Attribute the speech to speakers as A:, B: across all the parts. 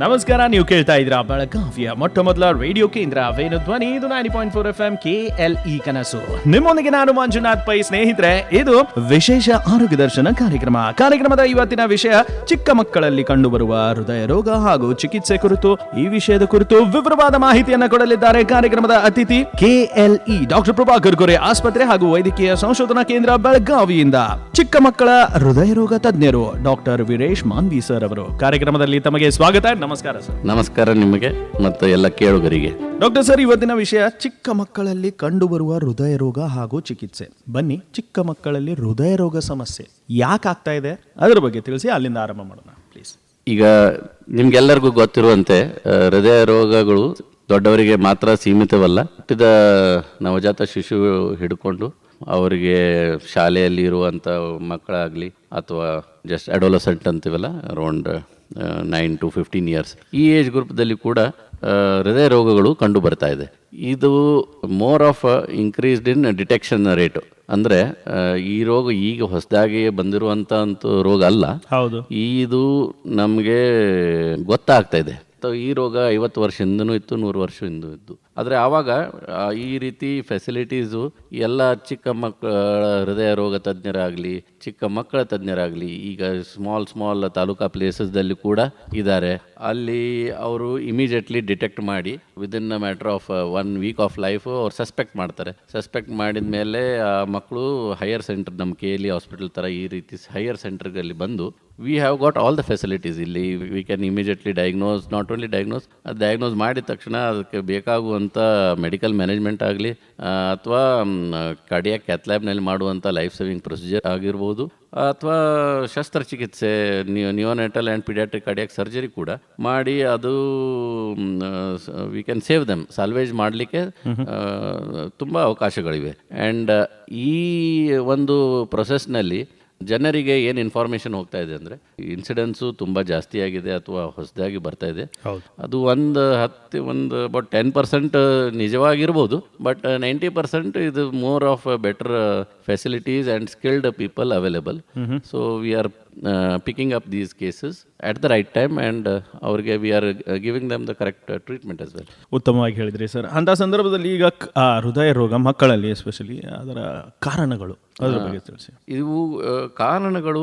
A: ನಮಸ್ಕಾರ, ನೀವು ಕೇಳ್ತಾ ಇದ್ರ ಬೆಳಗಾವಿಯ ಮೊಟ್ಟ ಮೊದಲ ರೇಡಿಯೋ ಕೇಂದ್ರ, ವೇಣು ಧ್ವನಿ, ಇದು nine point four F M K L E ಕನಸು. ನಿಮ್ಮೊಂದಿಗೆ ನಾನು ಮಂಜುನಾಥ್ ಪೈ, ಸ್ನೇಹಿತರೆ, ಇದು ವಿಶೇಷ ಆರೋಗ್ಯ ದರ್ಶನ ಕಾರ್ಯಕ್ರಮ. ಕಾರ್ಯಕ್ರಮದ ಇವತ್ತಿನ ವಿಷಯ, ಚಿಕ್ಕ ಮಕ್ಕಳಲ್ಲಿ ಕಂಡುಬರುವ ಹೃದಯ ರೋಗ ಹಾಗೂ ಚಿಕಿತ್ಸೆ ಕುರಿತು, ಈ ವಿಷಯದ ಕುರಿತು ವಿವರವಾದ ಮಾಹಿತಿಯನ್ನು ಕೊಡಲಿದ್ದಾರೆ ಕಾರ್ಯಕ್ರಮದ ಅತಿಥಿ K L E doctor Prabhakar Gore ಆಸ್ಪತ್ರೆ ಹಾಗೂ ವೈದ್ಯಕೀಯ ಸಂಶೋಧನಾ ಕೇಂದ್ರ ಬೆಳಗಾವಿಯಿಂದ. ಚಿಕ್ಕ ಮಕ್ಕಳ ಹೃದಯ ರೋಗ ತಜ್ಞರು ಡಾಕ್ಟರ್ ವೀರೇಶ್ ಮಾನ್ವಿ ಸರ್ ಅವರು. ಕಾರ್ಯಕ್ರಮದಲ್ಲಿ ತಮಗೆ ಸ್ವಾಗತ ನಮಸ್ಕಾರ ಸರ್
B: ನಮಸ್ಕಾರ ನಿಮಗೆ ಮತ್ತು ಎಲ್ಲ ಕೇಳುಗರಿಗೆ.
A: ಡಾಕ್ಟರ್ ಸರ್ ಇವತ್ತಿನ ವಿಷಯ ಚಿಕ್ಕ ಮಕ್ಕಳಲ್ಲಿ ಕಂಡುಬರುವ ಹೃದಯ ರೋಗ ಹಾಗೂ ಚಿಕಿತ್ಸೆ. ಬನ್ನಿ ಚಿಕ್ಕ ಮಕ್ಕಳಲ್ಲಿ ಹೃದಯ ರೋಗ ಸಮಸ್ಯೆ ಯಾಕೆ ಆಗ್ತಾ ಇದೆ? ಅದರ ಬಗ್ಗೆ ತಿಳಿಸಿ ಅಲ್ಲಿಂದ ಆರಂಭ ಮಾಡೋಣ ಪ್ಲೀಸ್
B: ಈಗ ನಿಮ್ಗೆಲ್ಲರಿಗೂ ಗೊತ್ತಿರುವಂತೆ ಆ, ಹೃದಯ ರೋಗಗಳು ದೊಡ್ಡವರಿಗೆ ಮಾತ್ರ ಸೀಮಿತವಲ್ಲ. ಹುಟ್ಟಿದ ನವಜಾತ ಶಿಶು ಹಿಡ್ಕೊಂಡು ಅವರಿಗೆ ಶಾಲೆಯಲ್ಲಿ ಇರುವಂಥ ಮಕ್ಕಳಾಗಲಿ ಅಥವಾ ಜಸ್ಟ್ ಅಡೋಲಸೆಂಟ್ ಅಂತೀವಲ್ಲ around nine to fifteen years. ಈ ಏಜ್ ಗ್ರೂಪ್ದಲ್ಲಿ ಕೂಡ ಹೃದಯ ರೋಗಗಳು ಕಂಡು ಬರ್ತಾ ಇದೆ. ಇದು more of increased in detection rate. ಅಂದರೆ ಈ ರೋಗ ಈಗ ಹೊಸದಾಗಿ ಬಂದಿರುವಂಥ ರೋಗ ಅಲ್ಲ.
A: ಹೌದು.
B: ಇದು ನಮಗೆ ಗೊತ್ತಾಗ್ತಾ ಇದೆ. ಈ ರೋಗ ಐವತ್ತು ವರ್ಷ ಹಿಂದೂ ಇತ್ತು ನೂರು ವರ್ಷ ಹಿಂದೂ ಇತ್ತು. ಆದರೆ ಆವಾಗ ಈ ರೀತಿ ಫೆಸಿಲಿಟೀಸು ಎಲ್ಲ ಚಿಕ್ಕ ಮಕ್ಕಳ ಹೃದಯ ರೋಗ ತಜ್ಞರಾಗಲಿ, ಚಿಕ್ಕ ಮಕ್ಕಳ ತಜ್ಞರಾಗಲಿ, ಈಗ ಸ್ಮಾಲ್ ಸ್ಮಾಲ್ ತಾಲೂಕಾ ಪ್ಲೇಸಸ್ದಲ್ಲಿ ಕೂಡ ಇದ್ದಾರೆ. ಅಲ್ಲಿ ಅವರು ಇಮಿಡಿಯೇಟ್ಲಿ ಡಿಟೆಕ್ಟ್ ಮಾಡಿ within a matter of one week of life ಅವ್ರು ಸಸ್ಪೆಕ್ಟ್ ಮಾಡ್ತಾರೆ. ಸಸ್ಪೆಕ್ಟ್ ಮಾಡಿದ ಮೇಲೆ, ಆ ಮಕ್ಕಳು ಹೈಯರ್ ಸೆಂಟರ್ ನಮ್ಮ ಕೆ ಎಲ್ ಇ ಹಾಸ್ಪಿಟಲ್ ಥರ ಈ ರೀತಿ ಹೈಯರ್ ಸೆಂಟರ್ಗಳಲ್ಲಿ ಬಂದು we have got all the facilities ಇಲ್ಲಿ. We can immediately diagnose not only diagnose diagnose ಮಾಡಿದ ತಕ್ಷಣ ಅದಕ್ಕೆ ಬೇಕಾಗುವಂಥ ಮೆಡಿಕಲ್ ಮ್ಯಾನೇಜ್ಮೆಂಟ್ ಆಗಲಿ ಅಥವಾ ಕಡಿಯ ಕ್ಯಾಥ್ಲ್ಯಾಬ್ನಲ್ಲಿ ಮಾಡುವಂಥ ಲೈಫ್ ಸೇವಿಂಗ್ ಪ್ರೊಸೀಜರ್ ಆಗಿರ್ಬೋದು ಅಥವಾ ಶಸ್ತ್ರಚಿಕಿತ್ಸೆ neonatal and paediatric cardiac surgery ಕೂಡ ಮಾಡಿ ಅದು we can save them salvage ಮಾಡಲಿಕ್ಕೆ ತುಂಬ ಅವಕಾಶಗಳಿವೆ. ಆ್ಯಂಡ್ ಈ ಒಂದು ಪ್ರೊಸೆಸ್ನಲ್ಲಿ ಜನರಿಗೆ ಏನು ಇನ್ಫಾರ್ಮೇಷನ್ ಹೋಗ್ತಾ ಇದೆ ಅಂದರೆ ಇನ್ಸಿಡೆನ್ಸು ತುಂಬ ಜಾಸ್ತಿ ಆಗಿದೆ ಅಥವಾ ಹೊಸದಾಗಿ ಬರ್ತಾ ಇದೆ. ಅದು ಒಂದು ಹತ್ತು ಒಂದು ಅಬೌಟ್ ಟೆನ್ ಪರ್ಸೆಂಟ್ ನಿಜವಾಗಿರ್ಬೋದು ಬಟ್ ನೈಂಟಿ ಪರ್ಸೆಂಟ್ ಇದು more of better facilities and skilled people available so we are picking up these cases at the right time and ಅವ್ರಿಗೆ we are giving them the correct treatment as well
A: ಉತ್ತಮವಾಗಿ ಹೇಳಿದ್ರಿ sir. ಅಂತ ಸಂದರ್ಭದಲ್ಲಿ ಈಗ ಹೃದಯ ರೋಗ ಮಕ್ಕಳಲ್ಲಿ ಎಸ್ಪೆಷಲಿ ಅದರ ಕಾರಣಗಳು ಅದರ ಬಗ್ಗೆ ತಿಳಿಸಿ.
B: ಇವು ಕಾರಣಗಳು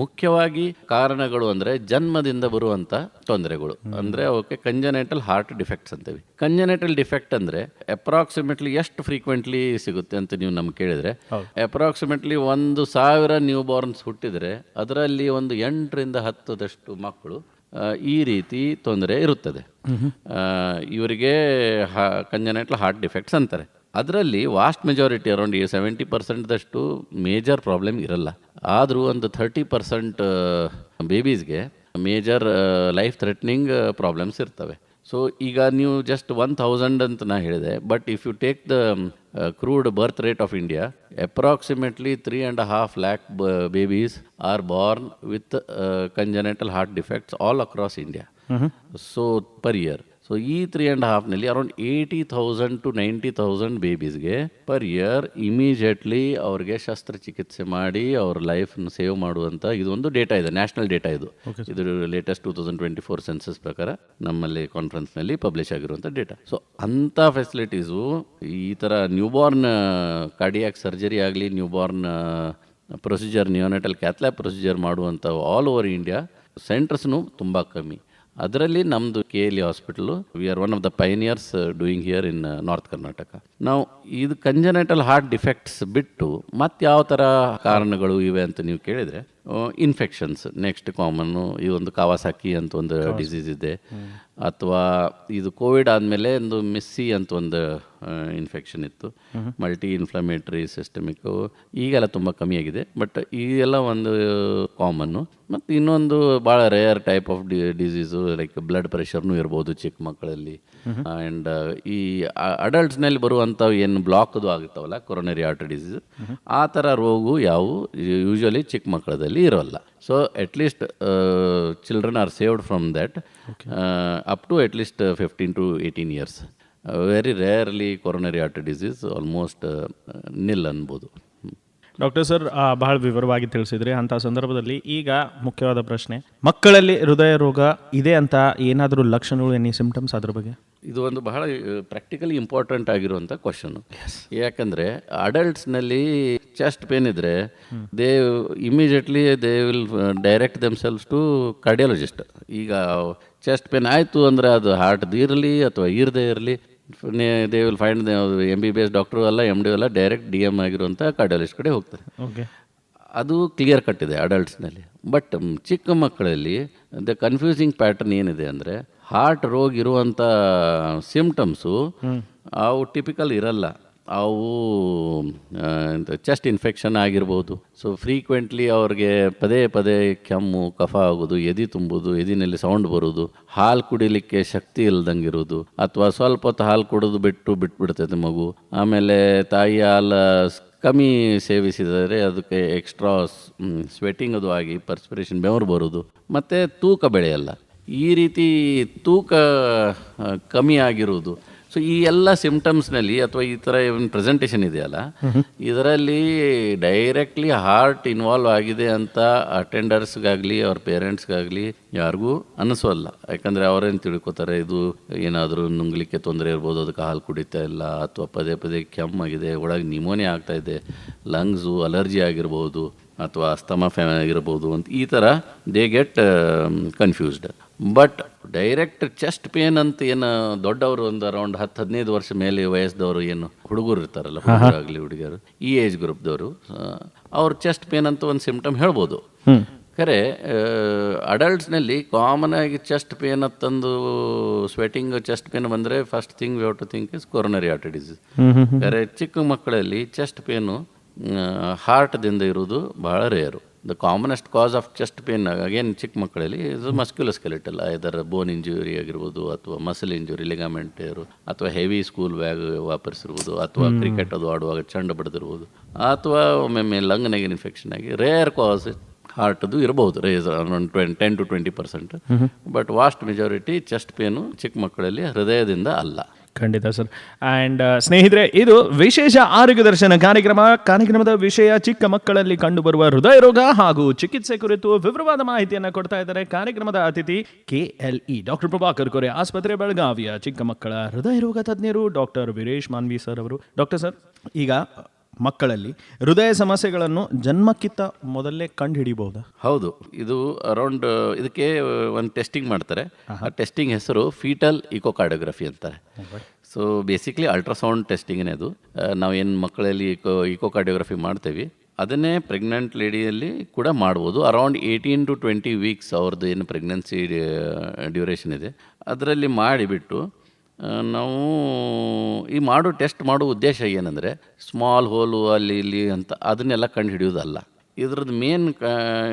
B: ಮುಖ್ಯವಾಗಿ ಕಾರಣಗಳು ಅಂದ್ರೆ ಜನ್ಮದಿಂದ ಬರುವಂತ ತೊಂದರೆಗಳು. ಅಂದ್ರೆ ಅವಕ್ಕೆ ಕಂಜನೆಟಲ್ ಹಾರ್ಟ್ ಡಿಫೆಕ್ಟ್ಸ್ ಅಂತೀವಿ ಕಂಜನೆಟಲ್ ಡಿಫೆಕ್ಟ್ ಅಂದ್ರೆ ಅಪ್ರಾಕ್ಸಿಮೇಟ್ಲಿ ಎಷ್ಟು ಫ್ರೀಕ್ವೆಂಟ್ಲಿ ಸಿಗುತ್ತೆ ಅಂತ ನೀವು ನಮ್ಗೆ ಕೇಳಿದ್ರೆ ಅಪ್ರಾಕ್ಸಿಮೇಟ್ಲಿ ಒಂದು ಸಾವಿರ ನ್ಯೂ ಬಾರ್ನ್ಸ್ ಹುಟ್ಟಿದ್ರೆ ಅದರಲ್ಲಿ ಒಂದು ಎಂಟರಿಂದ ಹತ್ತದಷ್ಟು ಮಕ್ಕಳು ಈ ರೀತಿ ತೊಂದರೆ ಇರುತ್ತದೆ. ಇವರಿಗೆ ಇವರಿಗೆ ಕಂಜನೆಟ್ಲ ಹಾರ್ಟ್ ಡಿಫೆಕ್ಟ್ಸ್ ಅಂತಾರೆ. ಅದರಲ್ಲಿ ವಾಸ್ಟ್ ಮೆಜಾರಿಟಿ ಅರೌಂಡ್ ಸೆವೆಂಟಿ ಪರ್ಸೆಂಟ್ದಷ್ಟು ಮೇಜರ್ ಪ್ರಾಬ್ಲಮ್ ಇರಲ್ಲ. ಆದರೂ ಒಂದು ಥರ್ಟಿ ಪರ್ಸೆಂಟ್ ಬೇಬೀಸ್ಗೆ ಮೇಜರ್ ಲೈಫ್ ಥ್ರೆಟ್ನಿಂಗ್ ಪ್ರಾಬ್ಲಮ್ಸ್ ಇರ್ತವೆ. ಸೊ ಈಗ ನೀವು ಜಸ್ಟ್ ಒನ್ ಥೌಸಂಡ್ ಅಂತ ನಾ ಹೇಳಿದೆ but if you take the crude birth rate of India Approximately three and a half lakh babies are born with uh, congenital heart defects all across India. Mm -hmm. So per year. So ಈ three and ಹಾಫ್ನಲ್ಲಿ around eighty thousand to ninety thousand ಬೇಬೀಸ್ಗೆ per year immediately ಅವ್ರಿಗೆ ಶಸ್ತ್ರಚಿಕಿತ್ಸೆ ಮಾಡಿ ಅವ್ರ ಲೈಫ್ನ save ಮಾಡುವಂಥ ಇದೊಂದು data ಇದೆ national data ಇದು. ಇದು latest two thousand twenty four census ಪ್ರಕಾರ ನಮ್ಮಲ್ಲಿ ಕಾನ್ಫರೆನ್ಸ್ನಲ್ಲಿ ಪಬ್ಲಿಷ್ ಆಗಿರುವಂಥ ಡೇಟಾ ಸೊ ಅಂಥ ಫೆಸಿಲಿಟೀಸು ಈ ಥರ ನ್ಯೂಬಾರ್ನ್ ಕಾರ್ಡಿಯಾಕ್ ಸರ್ಜರಿ ಆಗಲಿ newborn procedure neonatal cath lab procedure ಮಾಡುವಂಥ ಆಲ್ ಓವರ್ ಇಂಡಿಯಾ ಸೆಂಟರ್ಸ್ನು ತುಂಬ ಕಮ್ಮಿ. ಅದರಲ್ಲಿ ನಮ್ಮದು K L E hospital. We are one of the pioneers doing here in north Karnataka ನಾವು ಇದು ಕಂಜನೆಟಲ್ ಹಾರ್ಟ್ ಡಿಫೆಕ್ಟ್ಸ್ ಬಿಟ್ಟು ಮತ್ತೆ ಯಾವ ಥರ ಕಾರಣಗಳು ಇವೆ ಅಂತ ನೀವು ಕೇಳಿದರೆ ಇನ್ಫೆಕ್ಷನ್ಸ್ ನೆಕ್ಸ್ಟ್ ಕಾಮನ್ನು ಈ ಒಂದು ಕಾವಾಸಾಕಿ ಅಂತ ಒಂದು ಡಿಸೀಸ್ ಇದೆ. ಅಥವಾ ಇದು ಕೋವಿಡ್ ಆದಮೇಲೆ ಒಂದು ಮಿಸ್ಸಿ ಅಂತ ಒಂದು ಇನ್ಫೆಕ್ಷನ್ ಇತ್ತು. ಮಲ್ಟಿ ಇನ್ಫ್ಲಮೇಟ್ರಿ ಸಿಸ್ಟಮಿಕ್ಕು ಈಗೆಲ್ಲ ತುಂಬ ಕಮ್ಮಿಯಾಗಿದೆ ಬಟ್ ಈಗೆಲ್ಲ ಒಂದು ಕಾಮನ್ನು ಮತ್ತು ಇನ್ನೊಂದು ಭಾಳ rare type of D disease like blood ಪ್ರೆಷರ್ನೂ ಇರ್ಬೋದು ಚಿಕ್ಕ ಮಕ್ಕಳಲ್ಲಿ. ಆ್ಯಂಡ್ ಈ ಅಡಲ್ಟ್ಸ್ನಲ್ಲಿ ಬರುವಂಥವು ಏನು ಬ್ಲಾಕ್ದು ಆಗುತ್ತವಲ್ಲ ಕೊರೋನರಿ ಆರ್ಟ್ ಡಿಸೀಸ್ ಆ ಥರ ರೋಗು ಯಾವುವು? ಯೂಶ್ವಲಿ ಚಿಕ್ಕ ಮಕ್ಕಳದಲ್ಲಿ ಇರೋಲ್ಲ. So at least children are saved from that up to at least fifteen to eighteen years very rarely coronary art disease almost nil ಅನ್ಬೋದು.
A: ಡಾಕ್ಟರ್ ಸರ್ ಬಹಳ ವಿವರವಾಗಿ ತಿಳಿಸಿದ್ರಿ. ಅಂತ ಸಂದರ್ಭದಲ್ಲಿ ಈಗ ಮುಖ್ಯವಾದ ಪ್ರಶ್ನೆ. ಮಕ್ಕಳಲ್ಲಿ ಹೃದಯ ರೋಗ ಇದೆ ಅಂತ ಏನಾದರೂ ಲಕ್ಷಣಗಳು ಎನಿ ಸಿಂಪ್ಟಮ್ಸ್ ಅದ್ರ ಬಗ್ಗೆ?
B: ಇದು ಒಂದು ಬಹಳ ಪ್ರಾಕ್ಟಿಕಲಿ ಇಂಪಾರ್ಟೆಂಟ್ ಆಗಿರುವಂಥ ಕ್ವಶನ್ ಯಾಕಂದರೆ ಅಡಲ್ಟ್ಸ್ನಲ್ಲಿ ಚೆಸ್ಟ್ ಪೇನ್ ಇದ್ದರೆ they immediately they will direct themselves to cardiologist ಈಗ ಚೆಸ್ಟ್ ಪೇನ್ ಆಯಿತು ಅಂದರೆ ಅದು ಹಾರ್ಟ್ದು ಇರಲಿ ಅಥವಾ ಇರದೇ ಇರಲಿ they will find M B B S doctor ಅಲ್ಲ ಎಂ ಡಿ ಅಲ್ಲ ಡೈರೆಕ್ಟ್ ಡಿ ಎಂ ಆಗಿರುವಂಥ ಕಾರ್ಡಿಯಾಲಜಿಸ್ಟ್ ಕಡೆ ಹೋಗ್ತಾರೆ.
A: ಓಕೆ
B: ಅದು ಕ್ಲಿಯರ್ ಕಟ್ ಇದೆ ಅಡಲ್ಟ್ಸ್ನಲ್ಲಿ ಬಟ್ ಚಿಕ್ಕ ಮಕ್ಕಳಲ್ಲಿ ದ ಕನ್ಫ್ಯೂಸಿಂಗ್ ಪ್ಯಾಟರ್ನ್ ಏನಿದೆ ಅಂದರೆ ಹಾರ್ಟ್ ರೋಗ ಇರುವಂಥ ಸಿಮ್ಟಮ್ಸು ಅವು ಟಿಪಿಕಲ್ ಇರಲ್ಲ. ಅವು ಚೆಸ್ಟ್ ಇನ್ಫೆಕ್ಷನ್ ಆಗಿರ್ಬೋದು. ಸೊ ಫ್ರೀಕ್ವೆಂಟ್ಲಿ ಅವ್ರಿಗೆ ಪದೇ ಪದೇ ಕೆಮ್ಮು ಕಫ ಆಗೋದು ಎದೆ ತುಂಬೋದು ಎದಿನಲ್ಲಿ ಸೌಂಡ್ ಬರೋದು ಹಾಲು ಕುಡಿಲಿಕ್ಕೆ ಶಕ್ತಿ ಇಲ್ದಂಗೆ ಇರೋದು ಅಥವಾ ಸ್ವಲ್ಪ ಹೊತ್ತು ಹಾಲು ಕುಡಿದು ಬಿಟ್ಟು ಬಿಟ್ಬಿಡ್ತೈತೆ ಮಗು. ಆಮೇಲೆ ತಾಯಿ ಹಾಲು ಕಮ್ಮಿ ಸೇವಿಸಿದರೆ ಅದಕ್ಕೆ ಎಕ್ಸ್ಟ್ರಾ ಸ್ವೆಟಿಂಗ್ ಅದು ಆಗಿ ಪರ್ಸ್ಪಿರೇಷನ್ ಬೆವರು ಬರೋದು ಮತ್ತು ತೂಕ ಬೆಳೆಯಲ್ಲ. ಈ ರೀತಿ ತೂಕ ಕಮ್ಮಿ ಆಗಿರುವುದು. ಸೊ ಈ ಎಲ್ಲ ಸಿಂಪ್ಟಮ್ಸ್ನಲ್ಲಿ ಅಥವಾ ಈ ಥರ ಏನು ಪ್ರೆಸೆಂಟೇಷನ್ ಇದೆಯಲ್ಲ ಇದರಲ್ಲಿ ಡೈರೆಕ್ಟ್ಲಿ ಹಾರ್ಟ್ ಇನ್ವಾಲ್ವ್ ಆಗಿದೆ ಅಂತ ಅಟೆಂಡರ್ಸ್ಗಾಗಲಿ ಅವ್ರ ಪೇರೆಂಟ್ಸ್ಗಾಗಲಿ ಯಾರಿಗೂ ಅನಿಸೋಲ್ಲ ಯಾಕಂದರೆ ಅವರೇನು ತಿಳ್ಕೊತಾರೆ ಇದು ಏನಾದರೂ ನುಂಗ್ಲಿಕ್ಕೆ ತೊಂದರೆ ಇರ್ಬೋದು ಅದಕ್ಕೆ ಹಾಲು ಕುಡಿತಾ ಇಲ್ಲ ಅಥವಾ ಪದೇ ಪದೇ ಕೆಮ್ಮಾಗಿದೆ ಒಳಗೆ ನಿಮೋನಿಯಾ ಆಗ್ತಾ ಇದೆ ಲಂಗ್ಸು ಅಲರ್ಜಿ ಆಗಿರ್ಬೋದು ಅಥವಾ ಅಸ್ತಮಾ ಫ್ಯಾ ಆಗಿರ್ಬೋದು ಅಂತ ಈ ಥರ they get confused but direct chest pain ಅಂತ ಏನು ದೊಡ್ಡವರು ಒಂದು ಅರೌಂಡ್ ಹತ್ತು ಹದಿನೈದು ವರ್ಷ ಮೇಲೆ ವಯಸ್ಸದವರು ಏನು ಹುಡುಗರು ಇರ್ತಾರಲ್ಲ ಹುಡುಗರಾಗಲಿ ಹುಡುಗಿಯರು ಈ ಏಜ್ ಗ್ರೂಪ್ದವರು ಅವ್ರ ಚೆಸ್ಟ್ ಪೇನ್ ಅಂತ ಒಂದು ಸಿಮ್ಟಮ್ ಹೇಳ್ಬೋದು. ಖರೆ ಅಡಲ್ಟ್ಸ್ನಲ್ಲಿ ಕಾಮನ್ ಆಗಿ ಚೆಸ್ಟ್ ಪೇನ್ ಅಂತಂದು ಸ್ವೆಟಿಂಗ್ ಚೆಸ್ಟ್ ಪೇನ್ ಬಂದರೆ first thing we to think is coronary heart disease ಖರೆ ಚಿಕ್ಕ ಮಕ್ಕಳಲ್ಲಿ ಚೆಸ್ಟ್ ಪೇನು ಹಾರ್ಟ್ದಿಂದ ಇರುವುದು ಭಾಳ rare the commonest cause of chest pain again ಚಿಕ್ಕ ಮಕ್ಕಳಲ್ಲಿ ಇದು ಮಸ್ಕ್ಯುಲರ್ ಸ್ಕೆಲೆಟಲ್ ಇದರ ಬೋನ್ ಇಂಜುರಿ ಆಗಿರ್ಬೋದು ಅಥವಾ ಮಸಲ್ ಇಂಜುರಿ ಲಿಗಾಮೆಂಟ್ ಅಥವಾ ಹೆವಿ ಸ್ಕೂಲ್ ಬ್ಯಾಗ್ ವಾಪರಿಸಿರ್ಬೋದು ಅಥವಾ ಕ್ರಿಕೆಟ್ ಅದು ಆಡುವಾಗ ಚಂಡ ಬಡ್ದಿರ್ಬೋದು ಅಥವಾ ಒಮ್ಮೊಮ್ಮೆ ನೆಗೆ ಇನ್ಫೆಕ್ಷನ್ ಆಗಿ ರೇರ್ ಕಾಸ್ ಹಾರ್ಟ್ದು ಇರಬಹುದು race ten to twenty percent but vast majority chest pain ಚಿಕ್ಕ ಮಕ್ಕಳಲ್ಲಿ ಹೃದಯದಿಂದ ಅಲ್ಲ.
A: ಖಂಡಿತ ಸರ್. ಆ್ಯಂಡ್ ಸ್ನೇಹಿತರೆ, ಇದು ವಿಶೇಷ ಆರೋಗ್ಯ ದರ್ಶನ ಕಾರ್ಯಕ್ರಮ. ಕಾರ್ಯಕ್ರಮದ ವಿಷಯ ಚಿಕ್ಕ ಮಕ್ಕಳಲ್ಲಿ ಕಂಡುಬರುವ ಹೃದಯ ರೋಗ ಹಾಗೂ ಚಿಕಿತ್ಸೆ ಕುರಿತು ವಿವರವಾದ ಮಾಹಿತಿಯನ್ನು ಕೊಡ್ತಾ ಇದ್ದಾರೆ ಕಾರ್ಯಕ್ರಮದ ಅತಿಥಿ K L E, doctor Prabhakar Kore, ಆಸ್ಪತ್ರೆ ಬೆಳಗಾವಿಯ ಚಿಕ್ಕ ಮಕ್ಕಳ ಹೃದಯ ರೋಗ ತಜ್ಞರು ಡಾಕ್ಟರ್ ವೀರೇಶ್ ಮಾನ್ವಿ ಸರ್ ಅವರು. ಡಾಕ್ಟರ್ ಸರ್, ಈಗ ಮಕ್ಕಳಲ್ಲಿ ಹೃದಯ ಸಮಸ್ಯೆಗಳನ್ನು ಜನ್ಮಕ್ಕಿಂತ ಮೊದಲೇ ಕಂಡು ಹಿಡಿಬಹುದಾ
B: ಹೌದು. ಇದು ಅರೌಂಡ್ ಇದಕ್ಕೆ ಒಂದು ಟೆಸ್ಟಿಂಗ್ ಮಾಡ್ತಾರೆ. ಆ ಟೆಸ್ಟಿಂಗ್ ಹೆಸರು ಫೀಟಲ್ ಇಕೋಕಾರ್ಡಿಯೋಗ್ರಫಿ ಅಂತಾರೆ. ಸೊ ಬೇಸಿಕ್ಲಿ ಅಲ್ಟ್ರಾಸೌಂಡ್ ಟೆಸ್ಟಿಂಗ್ನೇ ಅದು. ನಾವು ಏನು ಮಕ್ಕಳಲ್ಲಿ ಇಕೋ ಇಕೋಕಾರ್ಡಿಯೋಗ್ರಫಿ ಮಾಡ್ತೇವೆ ಅದನ್ನೇ ಪ್ರೆಗ್ನೆಂಟ್ ಲೇಡಿಯಲ್ಲಿ ಕೂಡ ಮಾಡ್ಬೋದು. Around eighteen to twenty weeks ಅವ್ರದ್ದು ಏನು ಪ್ರೆಗ್ನೆನ್ಸಿ ಡ್ಯೂರೇಷನ್ ಇದೆ. ಅದರಲ್ಲಿ ಮಾಡಿಬಿಟ್ಟು ನಾವು ಈ ಮಾಡೋ ಟೆಸ್ಟ್ ಮಾಡೋ ಉದ್ದೇಶ ಏನಂದರೆ ಸ್ಮಾಲ್ ಹೋಲು ಅಲ್ಲಿ ಇಲ್ಲಿ ಅಂತ ಅದನ್ನೆಲ್ಲ ಕಂಡು ಹಿಡಿಯೋದಲ್ಲ ಇದ್ರದ್ದು ಮೇನ್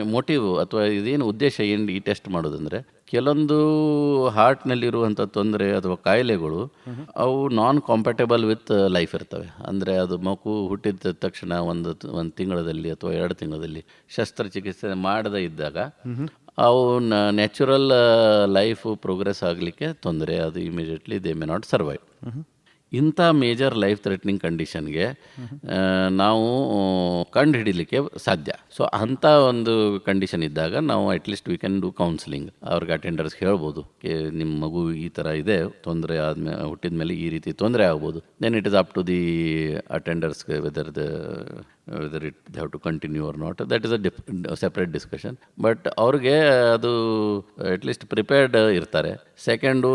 B: ಮೋಟಿವ್ ಅಥವಾ ಇದೇನು ಉದ್ದೇಶ ಏನು ಈ ಟೆಸ್ಟ್ ಮಾಡೋದಂದರೆ ಕೆಲವೊಂದು ಹಾರ್ಟ್ನಲ್ಲಿರುವಂಥ ತೊಂದರೆ ಅಥವಾ ಕಾಯಿಲೆಗಳು ಅವು ನಾನ್ ಕಾಂಪ್ಯಾಟೇಬಲ್ ವಿತ್ ಲೈಫ್ ಇರ್ತವೆ. ಅಂದರೆ ಅದು ಮಗು ಹುಟ್ಟಿದ ತಕ್ಷಣ ಒಂದು ಒಂದು ತಿಂಗಳಲ್ಲಿ ಅಥವಾ ಎರಡು ತಿಂಗಳಲ್ಲಿ ಶಸ್ತ್ರಚಿಕಿತ್ಸೆ ಮಾಡದೇ ಇದ್ದಾಗ ಅವು ನ್ಯಾಚುರಲ್ ಲೈಫು ಪ್ರೋಗ್ರೆಸ್ ಆಗಲಿಕ್ಕೆ ತೊಂದರೆ. ಅದು immediately they may not survive ಇಂಥ ಮೇಜರ್ ಲೈಫ್ ಥ್ರೆಟ್ನಿಂಗ್ ಕಂಡೀಷನ್ಗೆ ನಾವು, ಕಂಡು ಹಿಡಿಲಿಕ್ಕೆ ಸಾಧ್ಯ. ಸೊ ಅಂಥ ಒಂದು ಕಂಡೀಷನ್ ಇದ್ದಾಗ ನಾವು at least we can do counselling ಅವ್ರಿಗೆ ಅಟೆಂಡರ್ಸ್ ಹೇಳ್ಬೋದು ಕೆ ನಿಮ್ಮ ಮಗು ಈ ಥರ ಇದೆ, ತೊಂದರೆ ಆದ್ಮೇಲೆ ಹುಟ್ಟಿದ ಮೇಲೆ ಈ ರೀತಿ ತೊಂದರೆ ಆಗ್ಬೋದು. Then it is up to the ಅಟೆಂಡರ್ಸ್ಗೆ whether the whether it have to continue or not that is a diff separate discussion but ಅವ್ರಿಗೆ ಅದು ಅಟ್ಲೀಸ್ಟ್ ಪ್ರಿಪೇರ್ಡ್ ಇರ್ತಾರೆ. ಸೆಕೆಂಡು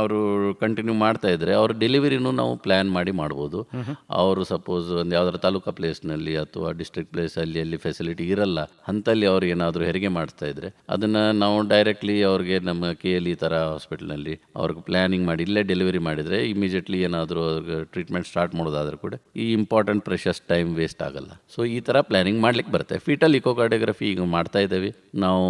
B: ಅವರು ಕಂಟಿನ್ಯೂ ಮಾಡ್ತಾ ಇದ್ದರೆ ಅವ್ರ ಡೆಲಿವರಿನೂ ನಾವು ಪ್ಲ್ಯಾನ್ ಮಾಡಿ ಮಾಡ್ಬೋದು. ಅವರು ಸಪೋಸ್ ಒಂದು ಯಾವ್ದಾರ ತಾಲೂಕಾ ಪ್ಲೇಸ್ನಲ್ಲಿ ಅಥವಾ ಡಿಸ್ಟ್ರಿಕ್ಟ್ ಪ್ಲೇಸ್ ಅಲ್ಲಿ ಫೆಸಿಲಿಟಿ ಇರಲ್ಲ ಅಂಥಲ್ಲಿ ಅವ್ರು ಏನಾದರೂ ಹೆರಿಗೆ ಮಾಡಿಸ್ತಾ ಇದ್ದರೆ ಅದನ್ನು ನಾವು ಡೈರೆಕ್ಟ್ಲಿ ಅವ್ರಿಗೆ ನಮ್ಮ ಕೆ ಎಲ್ ಈ ಥರ ಹಾಸ್ಪಿಟಲ್ನಲ್ಲಿ ಅವ್ರಿಗೆ ಪ್ಲ್ಯಾನಿಂಗ್ ಮಾಡಿ, ಇಲ್ಲೇ ಡೆಲಿವರಿ ಮಾಡಿದರೆ ಇಮಿಡಿಯೇಟ್ಲಿ ಏನಾದರೂ ಅವ್ರಿಗೆ ಟ್ರೀಟ್ಮೆಂಟ್ ಸ್ಟಾರ್ಟ್ ಮಾಡೋದಾದ್ರೂ ಕೂಡ ಈ ಇಂಪಾರ್ಟೆಂಟ್ ಪ್ರೆಷಸ್ ಟೈಮ್ ವೇಸ್ಟ್ ಆಗಲ್ಲ. ಸೊ ಈ ಥರ ಪ್ಲ್ಯಾನಿಂಗ್ ಮಾಡ್ಲಿಕ್ಕೆ ಬರುತ್ತೆ. ಫೀಟಲ್ ಇಕೋಕಾರ್ಡಿಯೋಗ್ರಫಿ ಈಗ ಮಾಡ್ತಾ ಇದ್ದೇವೆ. ನಾವು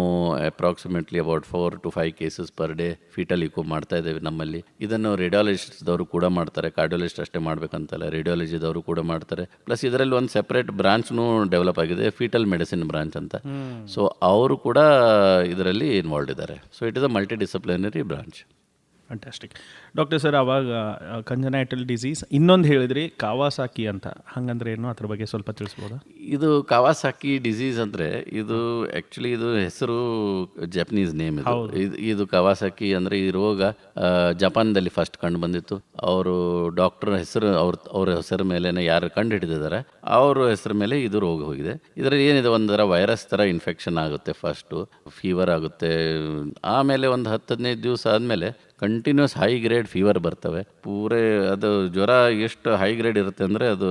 B: approximately about four to five cases per day fetal echo ಮಾಡ್ತಾ ಇದ್ದೇವೆ ನಮ್ಮಲ್ಲಿ. ಇದನ್ನು ರೇಡಿಯಾಲಜಿಸ್ಟ್ದವರು ಕೂಡ ಮಾಡ್ತಾರೆ. ಕಾರ್ಡಿಯಾಲಜಿಸ್ಟ್ ಅಷ್ಟೇ ಮಾಡಬೇಕಂತಲ್ಲ ರೇಡಿಯಾಲಜಿದವರು ಕೂಡ ಮಾಡ್ತಾರೆ. ಪ್ಲಸ್ ಇದರಲ್ಲಿ ಒಂದು ಸೆಪ್ರೇಟ್ ಬ್ರಾಂಚ್ನೂ ಡೆವಲಪ್ ಆಗಿದೆ ಫೀಟಲ್ ಮೆಡಿಸಿನ್ ಬ್ರಾಂಚ್ ಅಂತ. ಸೊ ಅವರು ಕೂಡ ಇದರಲ್ಲಿ ಇನ್ವಾಲ್ವ್ ಇದ್ದಾರೆ. So it is a multi disciplinary branch
A: fantastic doctor sir ಅವಾಗ ಕಂಜನೈಟಲ್ ಡಿಸೀಸ್ ಇನ್ನೊಂದು ಹೇಳಿದ್ರಿ ಕಾವಾಸಾಕಿ ಅಂತ. ಹಂಗಂದ್ರೆ ಏನು? ಅದ್ರ ಬಗ್ಗೆ ಸ್ವಲ್ಪ ತಿಳಿಸ್ಬೋದಾ?
B: ಇದು ಕಾವಾಸಾಕಿ ಡಿಸೀಸ್ ಅಂದರೆ ಇದು ಆ್ಯಕ್ಚುಲಿ ಇದು ಹೆಸರು ಜಪನೀಸ್ ನೇಮ್ ಇದು. ಇದು ಇದು ಕಾವಾಸಾಕಿ ಅಂದರೆ ಈ ರೋಗ ಜಪಾನ್ದಲ್ಲಿ ಫಸ್ಟ್ ಕಂಡು ಬಂದಿತ್ತು. ಅವರು ಡಾಕ್ಟರ್ ಹೆಸರು ಅವ್ರ ಅವ್ರ ಹೆಸರು ಮೇಲೇ ಯಾರು ಕಂಡು ಹಿಡಿದಿದ್ದಾರೆ ಅವ್ರ ಹೆಸರ ಮೇಲೆ ಇದು ರೋಗ ಹೋಗಿದೆ. ಇದರಲ್ಲಿ ಏನಿದೆ? ಒಂದರ ವೈರಸ್ ಥರ ಇನ್ಫೆಕ್ಷನ್ ಆಗುತ್ತೆ ಫಸ್ಟು ಫೀವರ್ ಆಗುತ್ತೆ. ಆಮೇಲೆ ಒಂದು ಹತ್ತು ಹದಿನೈದು ದಿವಸ ಆದಮೇಲೆ ಕಂಟಿನ್ಯೂಸ್ ಹೈ ಗ್ರೇಡ್ ಫೀವರ್ ಬರ್ತವೆ. ಪೂರೇ ಅದು ಜ್ವರ ಎಷ್ಟು ಹೈ ಗ್ರೇಡ್ ಇರುತ್ತೆ ಅಂದರೆ ಅದು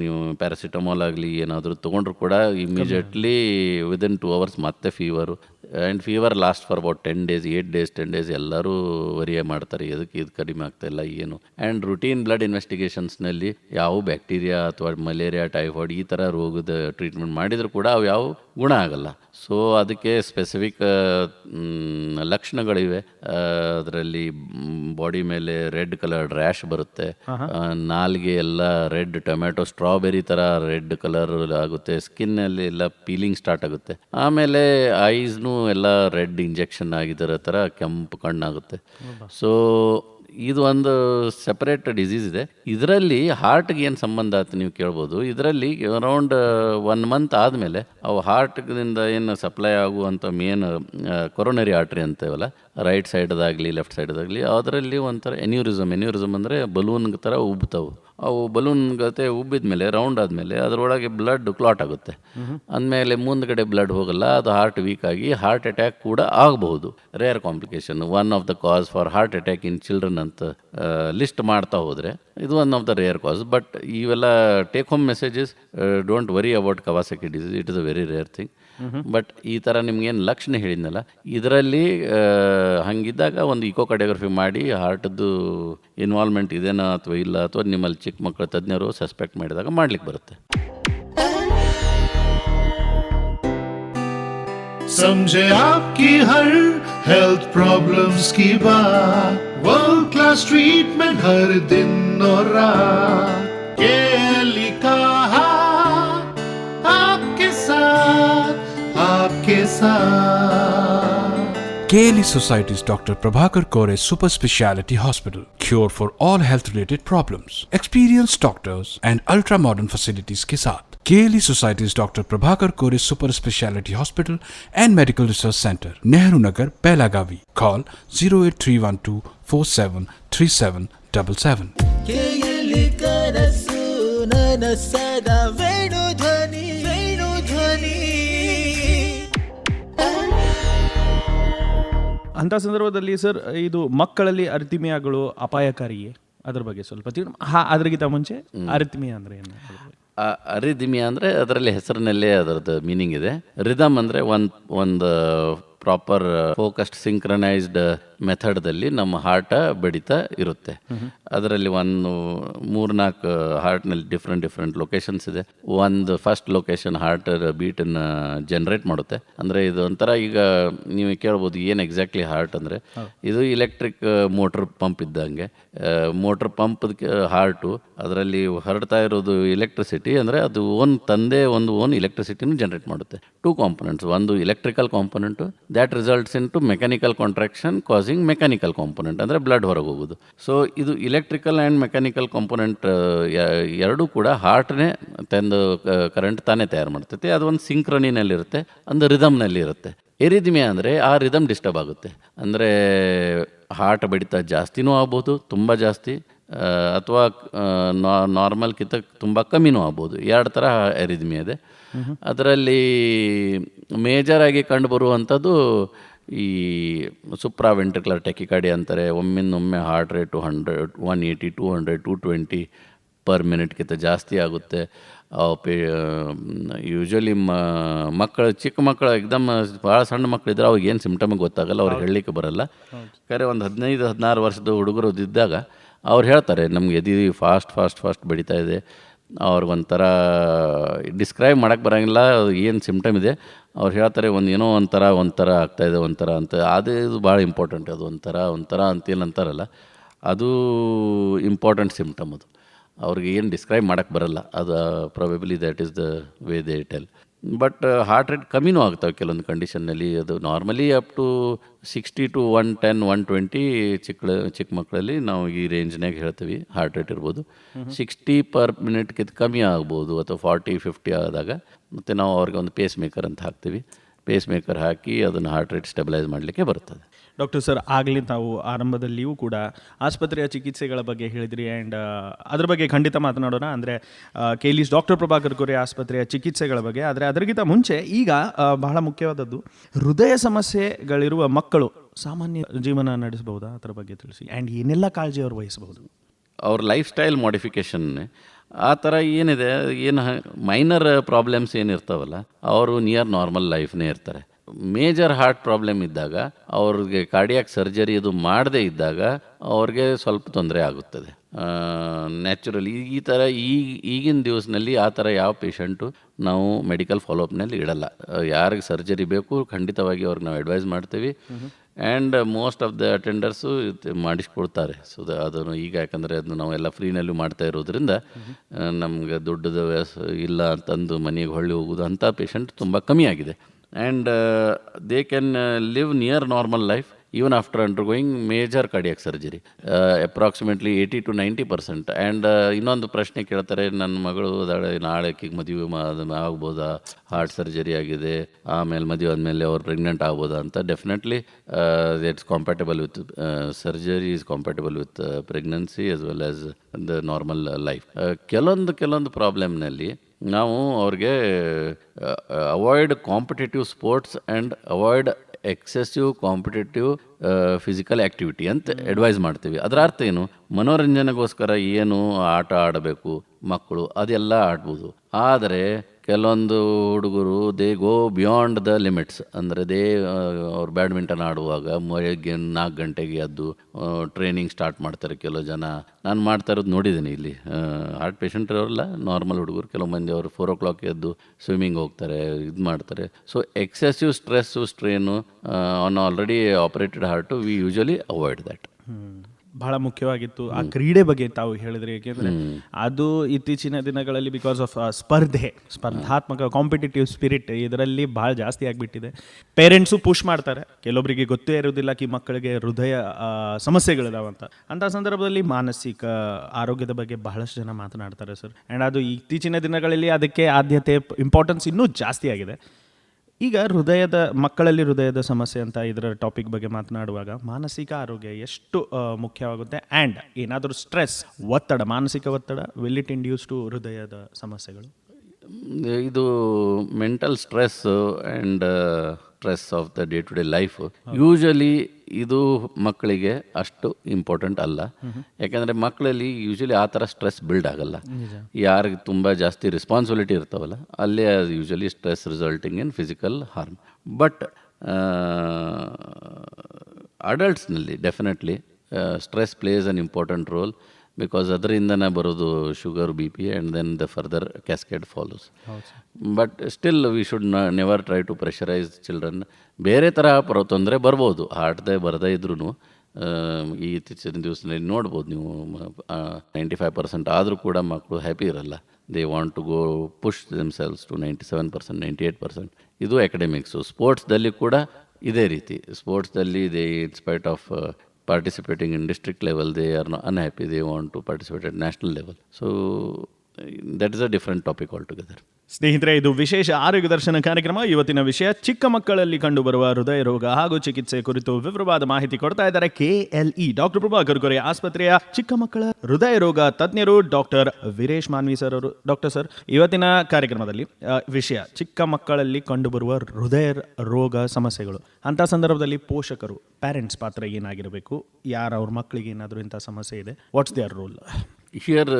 B: ನೀವು ಪ್ಯಾರಾಸಿಟಮಾಲ್ ಆಗಲಿ ಏನಾದರೂ ತೊಗೊಂಡ್ರು ಕೂಡ ಇಮಿಡಿಯೇಟ್ಲಿ ವಿದಿನ್ ಟೂ ಅವರ್ಸ್ ಮತ್ತೆ fever and fever last for about ten days eight days ten days ಎಲ್ಲರೂ ವರಿಯ ಮಾಡ್ತಾರೆ, ಎದಕ್ಕೆ ಇದು ಕಡಿಮೆ ಆಗ್ತಾಯಿಲ್ಲ ಏನು? ಆ್ಯಂಡ್ ರುಟೀನ್ ಬ್ಲಡ್ ಇನ್ವೆಸ್ಟಿಗೇಷನ್ಸ್ನಲ್ಲಿ ಯಾವ ಬ್ಯಾಕ್ಟೀರಿಯಾ ಅಥವಾ ಮಲೇರಿಯಾ ಟೈಫಾಯ್ಡ್ ಈ ಥರ ರೋಗದ ಟ್ರೀಟ್ಮೆಂಟ್ ಮಾಡಿದರೂ ಕೂಡ ಅವು ಯಾವ ಗುಣ ಆಗಲ್ಲ. ಸೊ ಅದಕ್ಕೆ ಸ್ಪೆಸಿಫಿಕ್ ಲಕ್ಷಣಗಳಿವೆ. ಅದರಲ್ಲಿ ಬಾಡಿ ಮೇಲೆ ರೆಡ್ ಕಲರ್ ರ್ಯಾಶ್ ಬರುತ್ತೆ. ನಾಲ್ಗೆ ಎಲ್ಲ ರೆಡ್ ಟೊಮ್ಯಾಟೊ ಸ್ಟ್ರಾಬೆರಿ ತರ ರೆಡ್ ಕಲರ್ ಆಗುತ್ತೆ. ಸ್ಕಿನ್ ಅಲ್ಲಿ ಎಲ್ಲ ಪೀಲಿಂಗ್ ಸ್ಟಾರ್ಟ್ ಆಗುತ್ತೆ. ಆಮೇಲೆ ಐಸ್ನು ಎಲ್ಲ ರೆಡ್ ಇಂಜೆಕ್ಷನ್ ಆಗಿದ್ದರ ತರ ಕೆಂಪು ಕಣ್ಣಾಗುತ್ತೆ. ಸೊ ಇದು ಒಂದು ಸೆಪರೇಟ್ ಡಿಸೀಸ್ ಇದೆ. ಇದರಲ್ಲಿ ಹಾರ್ಟ್ಗೆ ಏನು ಸಂಬಂಧ ಆಯ್ತು ನೀವು ಕೇಳ್ಬೋದು. ಇದರಲ್ಲಿ ಅರೌಂಡ್ ಒನ್ ಮಂತ್ ಆದಮೇಲೆ ಅವು ಹಾರ್ಟ್ದಿಂದ ಏನು ಸಪ್ಲೈ ಆಗುವಂಥ ಮೇನ್ ಕೊರೋನರಿ ಆರ್ಟ್ರಿ ಅಂತೇವಲ್ಲ ರೈಟ್ ಸೈಡ್ದಾಗಲಿ, ಲೆಫ್ಟ್ ಸೈಡ್ದಾಗಲಿ, ಅದರಲ್ಲಿ ಒಂಥರ ಎನ್ಯೂರಿಸಮ್ ಎನ್ಯೂರಿಸಮ್ ಅಂದರೆ ಬಲೂನ್ ಥರ ಉಬ್ತಾವು ಅವು ಬಲೂನ್ ಗತೆ ಉಬ್ಬಿದ ಮೇಲೆ ರೌಂಡ್ ಆದಮೇಲೆ ಅದರೊಳಗೆ ಬ್ಲಡ್ ಕ್ಲಾಟ್ ಆಗುತ್ತೆ. ಅಂದಮೇಲೆ ಮುಂದ್ಗಡೆ ಬ್ಲಡ್ ಹೋಗಲ್ಲ, ಅದು ಹಾರ್ಟ್ ವೀಕ್ ಆಗಿ ಹಾರ್ಟ್ ಅಟ್ಯಾಕ್ ಕೂಡ ಆಗಬಹುದು. Rare complication one of the cause for heart attack in children ಅಂತ ಲಿಸ್ಟ್ ಮಾಡ್ತಾ ಹೋದರೆ, ಇದು one of the rare cause but ಇವೆಲ್ಲ take home messages don't worry about Kawasaki disease it is a very rare thing but ಈ ಥರ ನಿಮ್ಗೇನು ಲಕ್ಷಣ ಹೇಳಿದ್ನಲ್ಲ ಇದರಲ್ಲಿ ಹಂಗಿದ್ದಾಗ ಒಂದು ಇಕೋ ಕಾರ್ಡಿಯೋಗ್ರಫಿ ಮಾಡಿ ಹಾರ್ಟ್ದು ಇನ್ವಾಲ್ವ್ಮೆಂಟ್ ಇದೆನಾ ಅಥವಾ ಇಲ್ಲ ಅಥವಾ ನಿಮ್ಮಲ್ಲಿ ಚಿಕ್ಕ ಮಕ್ಕಳ ತಜ್ಞರು ಸಸ್ಪೆಕ್ಟ್ ಮಾಡಿದಾಗ ಮಾಡ್ಲಿಕ್ಕೆ ಬರುತ್ತೆ
C: समझे आपकी हर हेल्थ प्रॉब्लम्स की बात वर्ल्ड क्लास ट्रीटमेंट हर दिन और रात
D: KLE Society's Dr. Prabhakar Kore Super Speciality Hospital. Cure for all health related problems. Experienced doctors and ultra modern facilities के साथ KLE Society's Dr. Prabhakar Kore Super Speciality Hospital and Medical Research Center, Nehru Nagar, Pelagavi. Call 08312 473777.
A: ಅಂಥ ಸಂದರ್ಭದಲ್ಲಿ sir ಇದು ಮಕ್ಕಳಲ್ಲಿ ಅರಿತಿಮಿಯಾಗಳು ಅಪಾಯಕಾರಿಯೇ ಅದ್ರ ಬಗ್ಗೆ ಸ್ವಲ್ಪ ತಿಳಿ ಹಾ ಅದ್ರಗಿಂತ ಮುಂಚೆ ಅರಿತಿಮಿಯ ಅಂದ್ರೆ ಏನು?
B: ಅರಿದಿಮಿಯ ಅಂದರೆ ಅದರಲ್ಲಿ ಹೆಸರಿನಲ್ಲೇ ಅದರದ್ದು ಮೀನಿಂಗ್ ಇದೆ. ರಿದಮ್ ಅಂದರೆ ಒಂದು ಒಂದು ಪ್ರಾಪರ್ ಫೋಕಸ್ಡ್ ಸಿಂಕ್ರನೈಸ್ಡ್ ಮೆಥಡ್ದಲ್ಲಿ ನಮ್ಮ ಹಾರ್ಟ ಬಡಿತ ಇರುತ್ತೆ. ಅದರಲ್ಲಿ ಒಂದು ಮೂರ್ನಾಲ್ಕು ಹಾರ್ಟ್ನಲ್ಲಿ ಡಿಫ್ರೆಂಟ್ ಡಿಫ್ರೆಂಟ್ ಲೊಕೇಶನ್ಸ್ ಇದೆ. ಒಂದು ಫಸ್ಟ್ ಲೊಕೇಶನ್ ಹಾರ್ಟ್ ಬೀಟನ್ನು ಜನರೇಟ್ ಮಾಡುತ್ತೆ. ಅಂದರೆ ಇದು ಒಂಥರ ಈಗ ನೀವು ಕೇಳ್ಬೋದು ಏನು ಎಕ್ಸಾಕ್ಟ್ಲಿ ಹಾರ್ಟ್ ಅಂದರೆ. ಇದು ಇಲೆಕ್ಟ್ರಿಕ್ ಮೋಟ್ರ್ ಪಂಪ್ ಇದ್ದಂಗೆ. ಮೋಟ್ರ್ ಪಂಪ್ ಹಾರ್ಟು ಅದರಲ್ಲಿ ಹರಡ್ತಾ ಇರೋದು ಎಲೆಕ್ಟ್ರಿಸಿಟಿ ಅಂದರೆ ಅದು ಓನ್ ತಂದೆ ಒಂದು ಓನ್ ಎಲೆಕ್ಟ್ರಿಸಿಟಿನೂ ಜನ್ರೇಟ್ ಮಾಡುತ್ತೆ. ಟೂ ಕಾಂಪೊನೆಂಟ್ಸ್ ಒಂದು electrical component that results in to mechanical contraction causing mechanical component ಅಂದರೆ ಬ್ಲಡ್ ಹೊರಗೆ ಹೋಗೋದು. ಸೊ ಇದು ಇಲೆಕ್ಟ್ರಿಕಲ್ ಆ್ಯಂಡ್ ಮೆಕ್ಯಾನಿಕಲ್ ಕಾಂಪೊನೆಂಟ್ ಎರಡೂ ಕೂಡ ಹಾರ್ಟ್ನೇ ತಂದು ಕರೆಂಟ್ ತಾನೇ ತಯಾರು ಮಾಡ್ತೈತಿ. ಅದು ಒಂದು ಸಿಂಕ್ರನಿನಲ್ಲಿರುತ್ತೆ ಒಂದು ರಿದಮ್ನಲ್ಲಿ ಇರುತ್ತೆ ಎರಿದಿಮಿಯಾ ಅಂದರೆ ಆ ರಿದಮ್ ಡಿಸ್ಟರ್ಬ್ ಆಗುತ್ತೆ. ಅಂದರೆ ಹಾರ್ಟ್ ಬಡಿತ ಜಾಸ್ತಿನೂ ಆಗ್ಬೋದು, ತುಂಬ ಜಾಸ್ತಿ ಅಥವಾ ನಾರ್ಮಲ್ಕಿಂತ ತುಂಬ ಕಮ್ಮಿನೂ ಆಗ್ಬೋದು. ಎರಡು ಥರ ಎರಿದಿಮಿ ಇದೆ. ಅದರಲ್ಲಿ ಮೇಜರಾಗಿ ಕಂಡುಬರುವಂಥದ್ದು ಈ ಸುಪ್ರಾ ವೆಂಟ್ರಿಕ್ಯುಲರ್ ಟೆಕಿಕಾಡಿ ಅಂತಾರೆ. ಒಮ್ಮಿಂದೊಮ್ಮೆ heart two hundred one eighty two hundred to twenty per ಮಿನಿಟ್ಗಿಂತ ಜಾಸ್ತಿ ಆಗುತ್ತೆ. ಪೇ ಯೂಶ್ವಲಿ ಮಕ್ಕಳು ಚಿಕ್ಕ ಮಕ್ಕಳು ಎಕ್ದಮ್ ಭಾಳ ಸಣ್ಣ ಮಕ್ಕಳಿದ್ರೆ ಅವ್ರಿಗೆ ಏನು ಸಿಮ್ಟಮ್ ಗೊತ್ತಾಗಲ್ಲ ಅವ್ರಿಗೆ ಹೇಳಲಿಕ್ಕೆ ಬರಲ್ಲ. ಖರೆ ಒಂದು ಹದಿನೈದು ಹದಿನಾರು ವರ್ಷದ ಹುಡುಗರು ಇದ್ದಾಗ ಅವ್ರು ಹೇಳ್ತಾರೆ ನಮ್ಗೆ ಎದಿ ಫಾಸ್ಟ್ ಫಾಸ್ಟ್ ಫಾಸ್ಟ್ ಬೆಳೀತಾ ಇದೆ. ಅವ್ರಿಗೊಂಥರ ಡಿಸ್ಕ್ರೈಬ್ ಮಾಡೋಕ್ಕೆ ಬರೋಂಗಿಲ್ಲ ಏನು ಸಿಮ್ಟಮ್ ಇದೆ, ಅವ್ರು ಹೇಳ್ತಾರೆ ಒಂದು ಏನೋ ಒಂಥರ ಒಂಥರ ಆಗ್ತಾಯಿದೆ ಒಂಥರ ಅಂತ, ಅದು ಇದು ಭಾಳ ಇಂಪಾರ್ಟೆಂಟ್, ಅದು ಒಂಥರ ಒಂಥರ ಅಂತೇನು ಅಂತಾರಲ್ಲ, ಅದು ಇಂಪಾರ್ಟೆಂಟ್ ಸಿಮ್ಟಮ್ ಅದು. ಅವ್ರಿಗೆ ಏನು ಡಿಸ್ಕ್ರೈಬ್ ಮಾಡೋಕ್ಕೆ ಬರಲ್ಲ, ಅದು probably that is the way they tell but heart rate ಕಮ್ಮಿನೂ ಆಗ್ತವೆ ಕೆಲವೊಂದು ಕಂಡೀಷನ್ನಲ್ಲಿ ಅದು normally up to sixty to one ten one twenty ಚಿಕ್ಕ ಚಿಕ್ಕ ಮಕ್ಕಳಲ್ಲಿ ನಾವು ಈ ರೇಂಜ್ನಾಗ ಹೇಳ್ತೀವಿ ಹಾರ್ಟ್ ರೇಟ್ ಇರ್ಬೋದು. ಸಿಕ್ಸ್ಟಿ ಪರ್ ಮಿನಿಟ್ಗಿಂತ ಕಮ್ಮಿ ಆಗ್ಬೋದು ಅಥವಾ ಫಾರ್ಟಿ ಫಿಫ್ಟಿ ಆದಾಗ. ಮತ್ತು ನಾವು ಅವ್ರಿಗೆ ಒಂದು ಪೇಸ್ ಮೇಕರ್ ಅಂತ ಹಾಕ್ತೀವಿ. ಪೇಸ್ ಮೇಕರ್ ಹಾಕಿ ಅದನ್ನು ಹಾರ್ಟ್ ರೇಟ್ ಸ್ಟೆಬಿಲೈಸ್ ಮಾಡಲಿಕ್ಕೆ ಬರ್ತದೆ.
A: ಡಾಕ್ಟರ್ ಸರ್, ಆಗಲಿ ತಾವು ಆರಂಭದಲ್ಲಿಯೂ ಕೂಡ ಆಸ್ಪತ್ರೆಯ ಚಿಕಿತ್ಸೆಗಳ ಬಗ್ಗೆ ಹೇಳಿದ್ರಿ ಆ್ಯಂಡ್ ಅದ್ರ ಬಗ್ಗೆ ಖಂಡಿತ ಮಾತನಾಡೋಣ. ಅಂದರೆ ಕೇಲಿಸ್ ಡಾಕ್ಟರ್ ಪ್ರಭಾಕರ್ ಕೊರೆ ಆಸ್ಪತ್ರೆಯ ಚಿಕಿತ್ಸೆಗಳ ಬಗ್ಗೆ. ಆದರೆ, ಅದರಿಗಿಂತ ಮುಂಚೆ ಈಗ ಬಹಳ ಮುಖ್ಯವಾದದ್ದು ಹೃದಯ ಸಮಸ್ಯೆಗಳಿರುವ ಮಕ್ಕಳು ಸಾಮಾನ್ಯ ಜೀವನ ನಡೆಸಬಹುದಾ? ಅದರ ಬಗ್ಗೆ ತಿಳಿಸಿ. ಆ್ಯಂಡ್ ಏನೆಲ್ಲ ಕಾಳಜಿ ಅವರು ವಹಿಸಬಹುದು?
B: ಅವ್ರ ಲೈಫ್ ಸ್ಟೈಲ್ ಮಾಡಿಫಿಕೇಷನ್ ಆ ಥರ ಏನಿದೆ, ಏನು ಮೈನರ್ ಪ್ರಾಬ್ಲಮ್ಸ್ ಏನಿರ್ತಾವಲ್ಲ, ಅವರು ನಿಯರ್ ನಾರ್ಮಲ್ ಲೈಫ್ನೇ ಇರ್ತಾರೆ. ಮೇಜರ್ ಹಾರ್ಟ್ ಪ್ರಾಬ್ಲಮ್ ಇದ್ದಾಗ, ಅವ್ರಿಗೆ ಕಾರ್ಡಿಯಾಕ್ ಸರ್ಜರಿ ಇದು ಮಾಡದೇ ಇದ್ದಾಗ ಅವ್ರಿಗೆ ಸ್ವಲ್ಪ ತೊಂದರೆ ಆಗುತ್ತದೆ. ನ್ಯಾಚುರಲಿ ಈ ಥರ ಈಗ ಈಗಿನ ದಿವಸನಲ್ಲಿ ಆ ಥರ ಯಾವ ಪೇಷಂಟು ನಾವು ಮೆಡಿಕಲ್ ಫಾಲೋಅಪ್ನಲ್ಲಿ ಇಡಲ್ಲ. ಯಾರಿಗೆ ಸರ್ಜರಿ ಬೇಕು ಖಂಡಿತವಾಗಿ ಅವ್ರಿಗೆ ನಾವು ಅಡ್ವೈಸ್ ಮಾಡ್ತೀವಿ. And most of the attenders ಮಾಡಿಸ್ಕೊಡ್ತಾರೆ. So ಅದನ್ನು ಈಗ ಯಾಕಂದರೆ ಅದನ್ನು ನಾವೆಲ್ಲ ಫ್ರೀನಲ್ಲೂ ಮಾಡ್ತಾ ಇರೋದ್ರಿಂದ ನಮಗೆ ದುಡ್ಡದ ವ್ಯಸ ಇಲ್ಲ ಅಂತಂದು ಮನೆಗೆ ಹೊಳ್ಳಿ ಹೋಗೋದು ಅಂಥ ಪೇಷಂಟ್ ತುಂಬ and they can live near normal life even after undergoing major cardiac surgery approximately eighty to ninety percent and ಇನ್ನೊಂದು ಪ್ರಶ್ನೆ ಕೇಳ್ತಾರೆ, ನನ್ನ ಮಗಳು ನಾಳೆ ಆಕೆಗೆ ಮದುವೆ ಆಗ್ಬೋದಾ? ಹಾರ್ಟ್ ಸರ್ಜರಿ ಆಗಿದೆ, ಆಮೇಲೆ ಮದುವೆ ಆದಮೇಲೆ ಅವ್ರು ಪ್ರೆಗ್ನೆಂಟ್ ಆಗ್ಬೋದಾ ಅಂತ? Definitely it's compatible with surgery is compatible with pregnancy as well as the normal life ಕೆಲವೊಂದು ಕೆಲವೊಂದು ಪ್ರಾಬ್ಲಮ್ನಲ್ಲಿ ನಾವು ಅವ್ರಿಗೆ avoid competitive sports and avoid excessive competitive physical activity ಅಂತ ಅಡ್ವೈಸ್ ಮಾಡ್ತೀವಿ. ಅದರ ಅರ್ಥ ಏನು? ಮನೋರಂಜನೆಗೋಸ್ಕರ ಏನು ಆಟ ಆಡಬೇಕು ಮಕ್ಕಳು? ಅದೆಲ್ಲ ಆಡ್ಬೋದು. ಆದರೆ ಕೆಲವೊಂದು ಹುಡುಗರು they go beyond the limits ಅಂದರೆ ದೇ ಅವ್ರು ಬ್ಯಾಡ್ಮಿಂಟನ್ ಆಡುವಾಗ ಬೆಳಗ್ಗೆ ನಾಲ್ಕು ಗಂಟೆಗೆ ಅದು ಟ್ರೈನಿಂಗ್ ಸ್ಟಾರ್ಟ್ ಮಾಡ್ತಾರೆ ಕೆಲವು ಜನ. ನಾನು ಮಾಡ್ತಾ ಇರೋದು ನೋಡಿದ್ದೀನಿ ಇಲ್ಲಿ. ಹಾರ್ಟ್ ಪೇಷಂಟ್ ಇರೋಲ್ಲ ನಾರ್ಮಲ್ ಹುಡುಗರು. ಕೆಲವು ಮಂದಿ ಅವರು ಫೋರ್ ಓ ಕ್ಲಾಕ್ ಎದ್ದು ಸ್ವಿಮ್ಮಿಂಗ್ ಹೋಗ್ತಾರೆ, ಇದು ಮಾಡ್ತಾರೆ. So excessive stress strain on already operated heart we usually avoid that
A: ಬಹಳ ಮುಖ್ಯವಾಗಿತ್ತು ಆ ಕ್ರೀಡೆ ಬಗ್ಗೆ ತಾವು ಹೇಳಿದ್ರೆ ಏಕೆಂದರೆ ಅದು ಇತ್ತೀಚಿನ ದಿನಗಳಲ್ಲಿ ಬಿಕಾಸ್ ಆಫ್ ಸ್ಪರ್ಧೆ ಸ್ಪರ್ಧಾತ್ಮಕ ಕಾಂಪಿಟೇಟಿವ್ ಸ್ಪಿರಿಟ್ ಇದರಲ್ಲಿ ಭಾಳ ಜಾಸ್ತಿ ಆಗಿಬಿಟ್ಟಿದೆ. ಪೇರೆಂಟ್ಸು ಪುಷ್ ಮಾಡ್ತಾರೆ. ಕೆಲವೊಬ್ಬರಿಗೆ ಗೊತ್ತೇ ಇರೋದಿಲ್ಲ ಕಿ ಮಕ್ಕಳಿಗೆ ಹೃದಯ ಸಮಸ್ಯೆಗಳಿದಾವಂತ ಅಂತ. ಸಂದರ್ಭದಲ್ಲಿ ಮಾನಸಿಕ ಆರೋಗ್ಯದ ಬಗ್ಗೆ ಬಹಳಷ್ಟು ಜನ ಮಾತನಾಡ್ತಾರೆ ಸರ್. ಆ್ಯಂಡ್ ಅದು ಇತ್ತೀಚಿನ ದಿನಗಳಲ್ಲಿ ಅದಕ್ಕೆ ಆದ್ಯತೆ ಇಂಪಾರ್ಟೆನ್ಸ್ ಇನ್ನೂ ಜಾಸ್ತಿ ಆಗಿದೆ. ಈಗ ಹೃದಯದ, ಮಕ್ಕಳಲ್ಲಿ ಹೃದಯದ ಸಮಸ್ಯೆ ಅಂತ ಇದರ ಟಾಪಿಕ್ ಬಗ್ಗೆ ಮಾತನಾಡುವಾಗ ಮಾನಸಿಕ ಆರೋಗ್ಯ ಎಷ್ಟು ಮುಖ್ಯವಾಗುತ್ತೆ? ಆ್ಯಂಡ್ ಏನಾದರೂ ಸ್ಟ್ರೆಸ್ ಒತ್ತಡ, ಮಾನಸಿಕ ಒತ್ತಡ ವಿಲ್ ಇಟ್ ಇಂಡ್ಯೂಸ್ ಟು ಹೃದಯದ ಸಮಸ್ಯೆಗಳು?
B: ಇದು mental stress and stress of the day to day life usually ಇದು ಮಕ್ಕಳಿಗೆ ಅಷ್ಟು ಇಂಪಾರ್ಟೆಂಟ್ ಅಲ್ಲ. ಯಾಕಂದರೆ ಮಕ್ಕಳಲ್ಲಿ ಯೂಶಲಿ ಆ ಥರ ಸ್ಟ್ರೆಸ್ ಬಿಲ್ಡ್ ಆಗಲ್ಲ. ಯಾರಿಗೆ ತುಂಬ ಜಾಸ್ತಿ ರೆಸ್ಪಾನ್ಸಿಬಿಲಿಟಿ ಇರ್ತಾವಲ್ಲ ಅಲ್ಲೇ ಅದು usually stress resulting in physical harm but ಅಡಲ್ಟ್ಸ್ನಲ್ಲಿ definitely stress plays an important role because ಅದರಿಂದನೇ ಬರೋದು sugar B P and then the further cascade follows but still we should never try to pressurise children ಬೇರೆ ಥರ ಪರ ತೊಂದರೆ ಬರ್ಬೋದು. ಹಾರ್ಟ್ದೇ ಬರದೇ ಇದ್ರೂ ಈ ಇತ್ತೀಚಿನ ದಿವಸದಲ್ಲಿ ನೋಡ್ಬೋದು ನೀವು ನೈಂಟಿ ಫೈವ್ ಪರ್ಸೆಂಟ್ ಆದರೂ ಕೂಡ ಮಕ್ಕಳು ಹ್ಯಾಪಿ ಇರಲ್ಲ. They want to go push themselves to ninety seven percent ninety eight percent ಇದು ಅಕಾಡೆಮಿಕ್ಸು ಸ್ಪೋರ್ಟ್ಸ್ದಲ್ಲಿ ಕೂಡ ಇದೇ ರೀತಿ. ಸ್ಪೋರ್ಟ್ಸ್ದಲ್ಲಿ they in spite of participating in district level, they are unhappy, they want to participate at national level. So that is a different topic altogether.
A: ಸ್ನೇಹಿತರೆ, ಇದು ವಿಶೇಷ ಆರೋಗ್ಯ ದರ್ಶನ ಕಾರ್ಯಕ್ರಮ. ಇವತ್ತಿನ ವಿಷಯ, ಚಿಕ್ಕ ಮಕ್ಕಳಲ್ಲಿ ಕಂಡುಬರುವ ಹೃದಯ ರೋಗ ಹಾಗೂ ಚಿಕಿತ್ಸೆ ಕುರಿತು ವಿವರವಾದ ಮಾಹಿತಿ ಕೊಡ್ತಾ ಇದ್ದಾರೆ ಕೆಎಲ್ಇ ಡಾಕ್ಟರ್ ಪ್ರಭಾಕರ್ ಕೊರೆ, ಆಸ್ಪತ್ರೆಯ ಚಿಕ್ಕ ಮಕ್ಕಳ ಹೃದಯ ರೋಗ ತಜ್ಞರು ಡಾಕ್ಟರ್ ವೀರೇಶ್ ಮಾನ್ವಿ ಸರ್ ಅವರು ಡಾಕ್ಟರ್ ಸರ್, ಇವತ್ತಿನ ಕಾರ್ಯಕ್ರಮದಲ್ಲಿ ವಿಷಯ, ಚಿಕ್ಕ ಮಕ್ಕಳಲ್ಲಿ ಕಂಡುಬರುವ ಹೃದಯ ರೋಗ ಸಮಸ್ಯೆಗಳು. ಅಂತ ಸಂದರ್ಭದಲ್ಲಿ ಪೋಷಕರು ಪ್ಯಾರೆಂಟ್ಸ್ ಪಾತ್ರ ಏನಾಗಿರಬೇಕು? ಯಾರು ಅವ್ರ ಮಕ್ಕಳಿಗೆ ಏನಾದರೂ ಇಂಥ ಸಮಸ್ಯೆ ಇದೆ? What's their role
B: here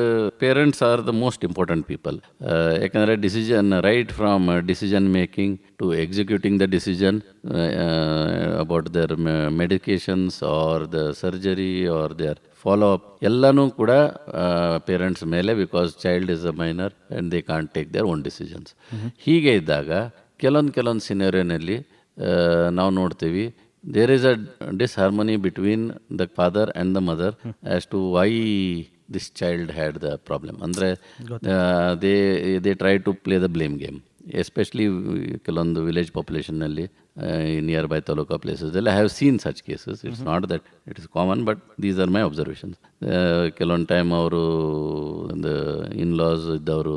B: parents are the most important people ಯಾಕಂದರೆ decision right from decision making to executing the decision about their medications or the surgery or their follow up ಎಲ್ಲನೂ ಕೂಡ ಪೇರೆಂಟ್ಸ್ ಮೇಲೆ because child is a minor and they can't take their own decisions ಹೀಗೆ ಇದ್ದಾಗ ಕೆಲವೊಂದು ಕೆಲವೊಂದು ಸಿನೇರಿಯೋನಲ್ಲಿ ನಾವು ನೋಡ್ತೀವಿ there is a disharmony between the father and the mother as to why this child had the problem ಅಂದರೆ they they try to play the blame game especially ಕೆಲವೊಂದು village ಪಾಪ್ಯುಲೇಷನ್ನಲ್ಲಿ ನಿಯರ್ ಬೈ ತಾಲೂಕಾ ಪ್ಲೇಸಸ್ ಎಲ್ಲ have seen such cases it's not that it is common but these are my observations ಕೆಲವೊಂದು time ಅವರು ಒಂದು ಇನ್ loss ಇದ್ದವರು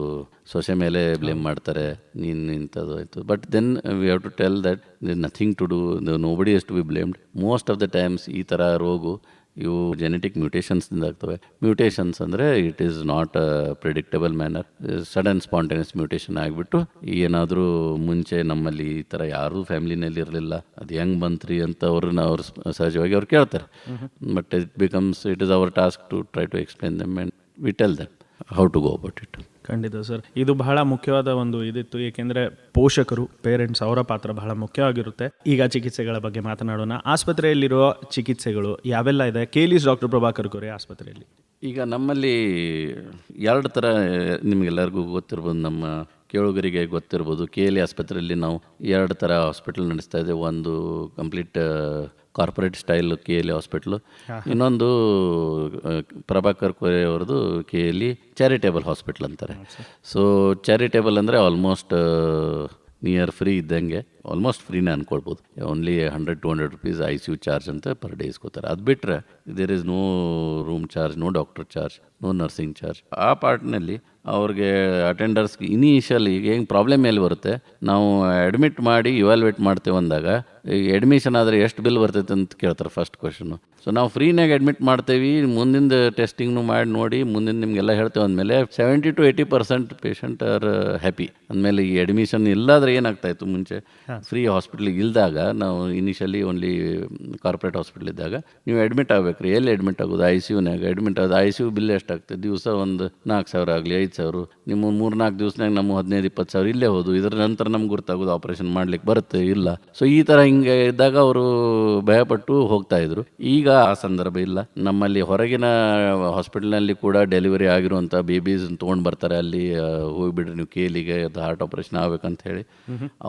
B: ಸೊಸೆ ಮೇಲೆ ಬ್ಲೇಮ್ ಮಾಡ್ತಾರೆ. ನೀನು ಇಂಥದ್ದು ಆಯಿತು. But then we have to tell that nothing to do nobody is to be blamed most of the times ಈ ಥರ ರೋಗು ಇವು ಜೆನೆಟಿಕ್ ಮ್ಯೂಟೇಷನ್ಸ್ನಿಂದ ಆಗ್ತವೆ. ಮ್ಯೂಟೇಷನ್ಸ್ ಅಂದರೆ it is not predictable manner sudden spontaneous mutation ಆಗಿಬಿಟ್ಟು ಏನಾದರೂ ಮುಂಚೆ ನಮ್ಮಲ್ಲಿ ಈ ಥರ ಯಾರೂ ಫ್ಯಾಮಿಲಿನಲ್ಲಿ ಇರಲಿಲ್ಲ. ಅದು ಹೆಂಗೆ ಬಂತ್ರಿ ಅಂತ ಅವ್ರನ್ನ ಅವ್ರು ಸಹಜವಾಗಿ ಅವ್ರು ಕೇಳ್ತಾರೆ. But it becomes it is our task to try to explain them and we tell them how to go about it
A: ಖಂಡಿತ ಸರ್. ಇದು ಬಹಳ ಮುಖ್ಯವಾದ ಒಂದು ಇದಿತ್ತು. ಏಕೆಂದರೆ ಪೋಷಕರು ಪೇರೆಂಟ್ಸ್ ಅವರ ಪಾತ್ರ ಬಹಳ ಮುಖ್ಯವಾಗಿರುತ್ತೆ ಈಗ ಚಿಕಿತ್ಸೆಗಳ ಬಗ್ಗೆ ಮಾತನಾಡೋಣ. ಆಸ್ಪತ್ರೆಯಲ್ಲಿರುವ ಚಿಕಿತ್ಸೆಗಳು ಯಾವೆಲ್ಲ ಇದೆ? ಕೇಲಿಸ್ ಡಾಕ್ಟರ್ ಪ್ರಭಾಕರ್ ಕೋರೆ ಆಸ್ಪತ್ರೆಯಲ್ಲಿ.
B: ಈಗ ನಮ್ಮಲ್ಲಿ ಎರಡು ಥರ ನಿಮಗೆಲ್ಲರಿಗೂ ಗೊತ್ತಿರ್ಬೋದು, ನಮ್ಮ ಕೇಳುಗರಿಗೆ ಗೊತ್ತಿರ್ಬೋದು. ಕೆ ಎಲ್ ಆಸ್ಪತ್ರೆಯಲ್ಲಿ ನಾವು ಎರಡು ಥರ ಹಾಸ್ಪಿಟಲ್ ನಡೆಸ್ತಾ ಇದ್ದೇವೆ. ಒಂದು complete corporate style K L hospital. ಇನ್ನೊಂದು ಪ್ರಭಾಕರ್ ಕೋರೆ ಅವ್ರದ್ದು ಕೆ ಎಲ್ಲಿ ಚಾರಿಟೇಬಲ್ ಹಾಸ್ಪಿಟ್ಲ್ ಅಂತಾರೆ. ಸೊ ಚಾರಿಟೇಬಲ್ ಅಂದರೆ ಆಲ್ಮೋಸ್ಟ್ ನಿಯರ್ ಫ್ರೀ ಇದ್ದಂಗೆ ಆಲ್ಮೋಸ್ಟ್ ಫ್ರೀನೇ ಅನ್ಕೊಳ್ಬೋದು. Only hundred to hundred rupees I C U charge ಅಂತ ಪರ್ ಡೇ ಇಸ್ಕೋತಾರೆ. ಅದು ಬಿಟ್ಟರೆ there is no room charge no doctor charge no nursing charge ಆ ಪಾರ್ಟ್ನಲ್ಲಿ ಅವ್ರಿಗೆ ಅಟೆಂಡರ್ಸ್ಗೆ ಇನಿಷಿಯಲ್ ಈಗ ಹೆಂಗೆ ಪ್ರಾಬ್ಲಮ್ ಎಲ್ಲಿ ಬರುತ್ತೆ? ನಾವು ಅಡ್ಮಿಟ್ ಮಾಡಿ ಇವ್ಯಾಲ್ಯೇಟ್ ಮಾಡ್ತೇವೆ ಅಂದಾಗ ಈಗ ಅಡ್ಮಿಷನ್ ಆದರೆ ಎಷ್ಟು ಬಿಲ್ ಬರ್ತೈತೆ ಅಂತ ಕೇಳ್ತಾರೆ ಫಸ್ಟ್ ಕ್ವಶನು ಸೊ ನಾವು ಫ್ರೀನಾಗ ಅಡ್ಮಿಟ್ ಮಾಡ್ತೇವೆ ಮುಂದಿನ ಟೆಸ್ಟಿಂಗ್ನು ಮಾಡಿ ನೋಡಿ ಮುಂದಿನ ನಿಮಗೆಲ್ಲ ಹೇಳ್ತೇವೆ ಅಂದಮೇಲೆ seventy to eighty percent patient are happy ಅಂದಮೇಲೆ ಈ ಅಡ್ಮಿಷನ್ ಇಲ್ಲಾದ್ರೆ ಏನಾಗ್ತಾ ಇತ್ತು ಮುಂಚೆ ಫ್ರೀ ಹಾಸ್ಪಿಟ್ಲಿಗೆ ಇಲ್ದಾಗ ನಾವು ಇನಿಷಿಯಲಿ ಓನ್ಲಿ ಕಾರ್ಪೊರೇಟ್ ಹಾಸ್ಪಿಟ್ಲ್ ಇದ್ದಾಗ ನೀವು ಅಡ್ಮಿಟ್ ಆಗಬೇಕ್ರಿ. ರೀ ಎಲ್ಲಿ ಅಡ್ಮಿಟ್ ಆಗೋದು? ಐ ಸಿ ಯುನಾಗ ಅಡ್ಮಿಟ್ ಆಗೋದು. ಐ ಸಿ ಯು ಬಿಲ್ ಎಷ್ಟಾಗ್ತದೆ? ದಿವಸ ಒಂದು ನಾಲ್ಕು ಸಾವಿರ ಆಗಲಿ ಐದು ಸಾವಿರ. ನಿಮ್ಮ ಮೂರು ನಾಲ್ಕು ದಿವಸನಾಗ ನಮ್ಮ ಹದಿನೈದು ಇಪ್ಪತ್ತು ಸಾವಿರ ಇಲ್ಲೇ ಹೋದು. ಇದರ ನಂತರ ನಮ್ಗೆ ಗೊತ್ತಾಗೋದು ಆಪರೇಷನ್ ಮಾಡ್ಲಿಕ್ಕೆ ಬರುತ್ತೆ? ಇಲ್ಲ. ಸೊ ಈ ಥರ ಹಿಂಗೆ ಇದ್ದಾಗ ಅವರು ಭಯಪಟ್ಟು ಹೋಗ್ತಾ ಇದ್ರು. ಈಗ ಆ ಸಂದರ್ಭ ಇಲ್ಲ. ನಮ್ಮಲ್ಲಿ ಹೊರಗಿನ ಹಾಸ್ಪಿಟಲ್ನಲ್ಲಿ ಕೂಡ ಡೆಲಿವರಿ ಆಗಿರುವಂಥ ಬೇಬೀಸ್ ತೊಗೊಂಡು ಬರ್ತಾರೆ. ಅಲ್ಲಿ ಹೋಗಿಬಿಡ್ರಿ ನೀವು ಕೇಲಿಗೆ ಅದು ಹಾರ್ಟ್ ಆಪರೇಷನ್ ಆಗ್ಬೇಕಂತ ಹೇಳಿ.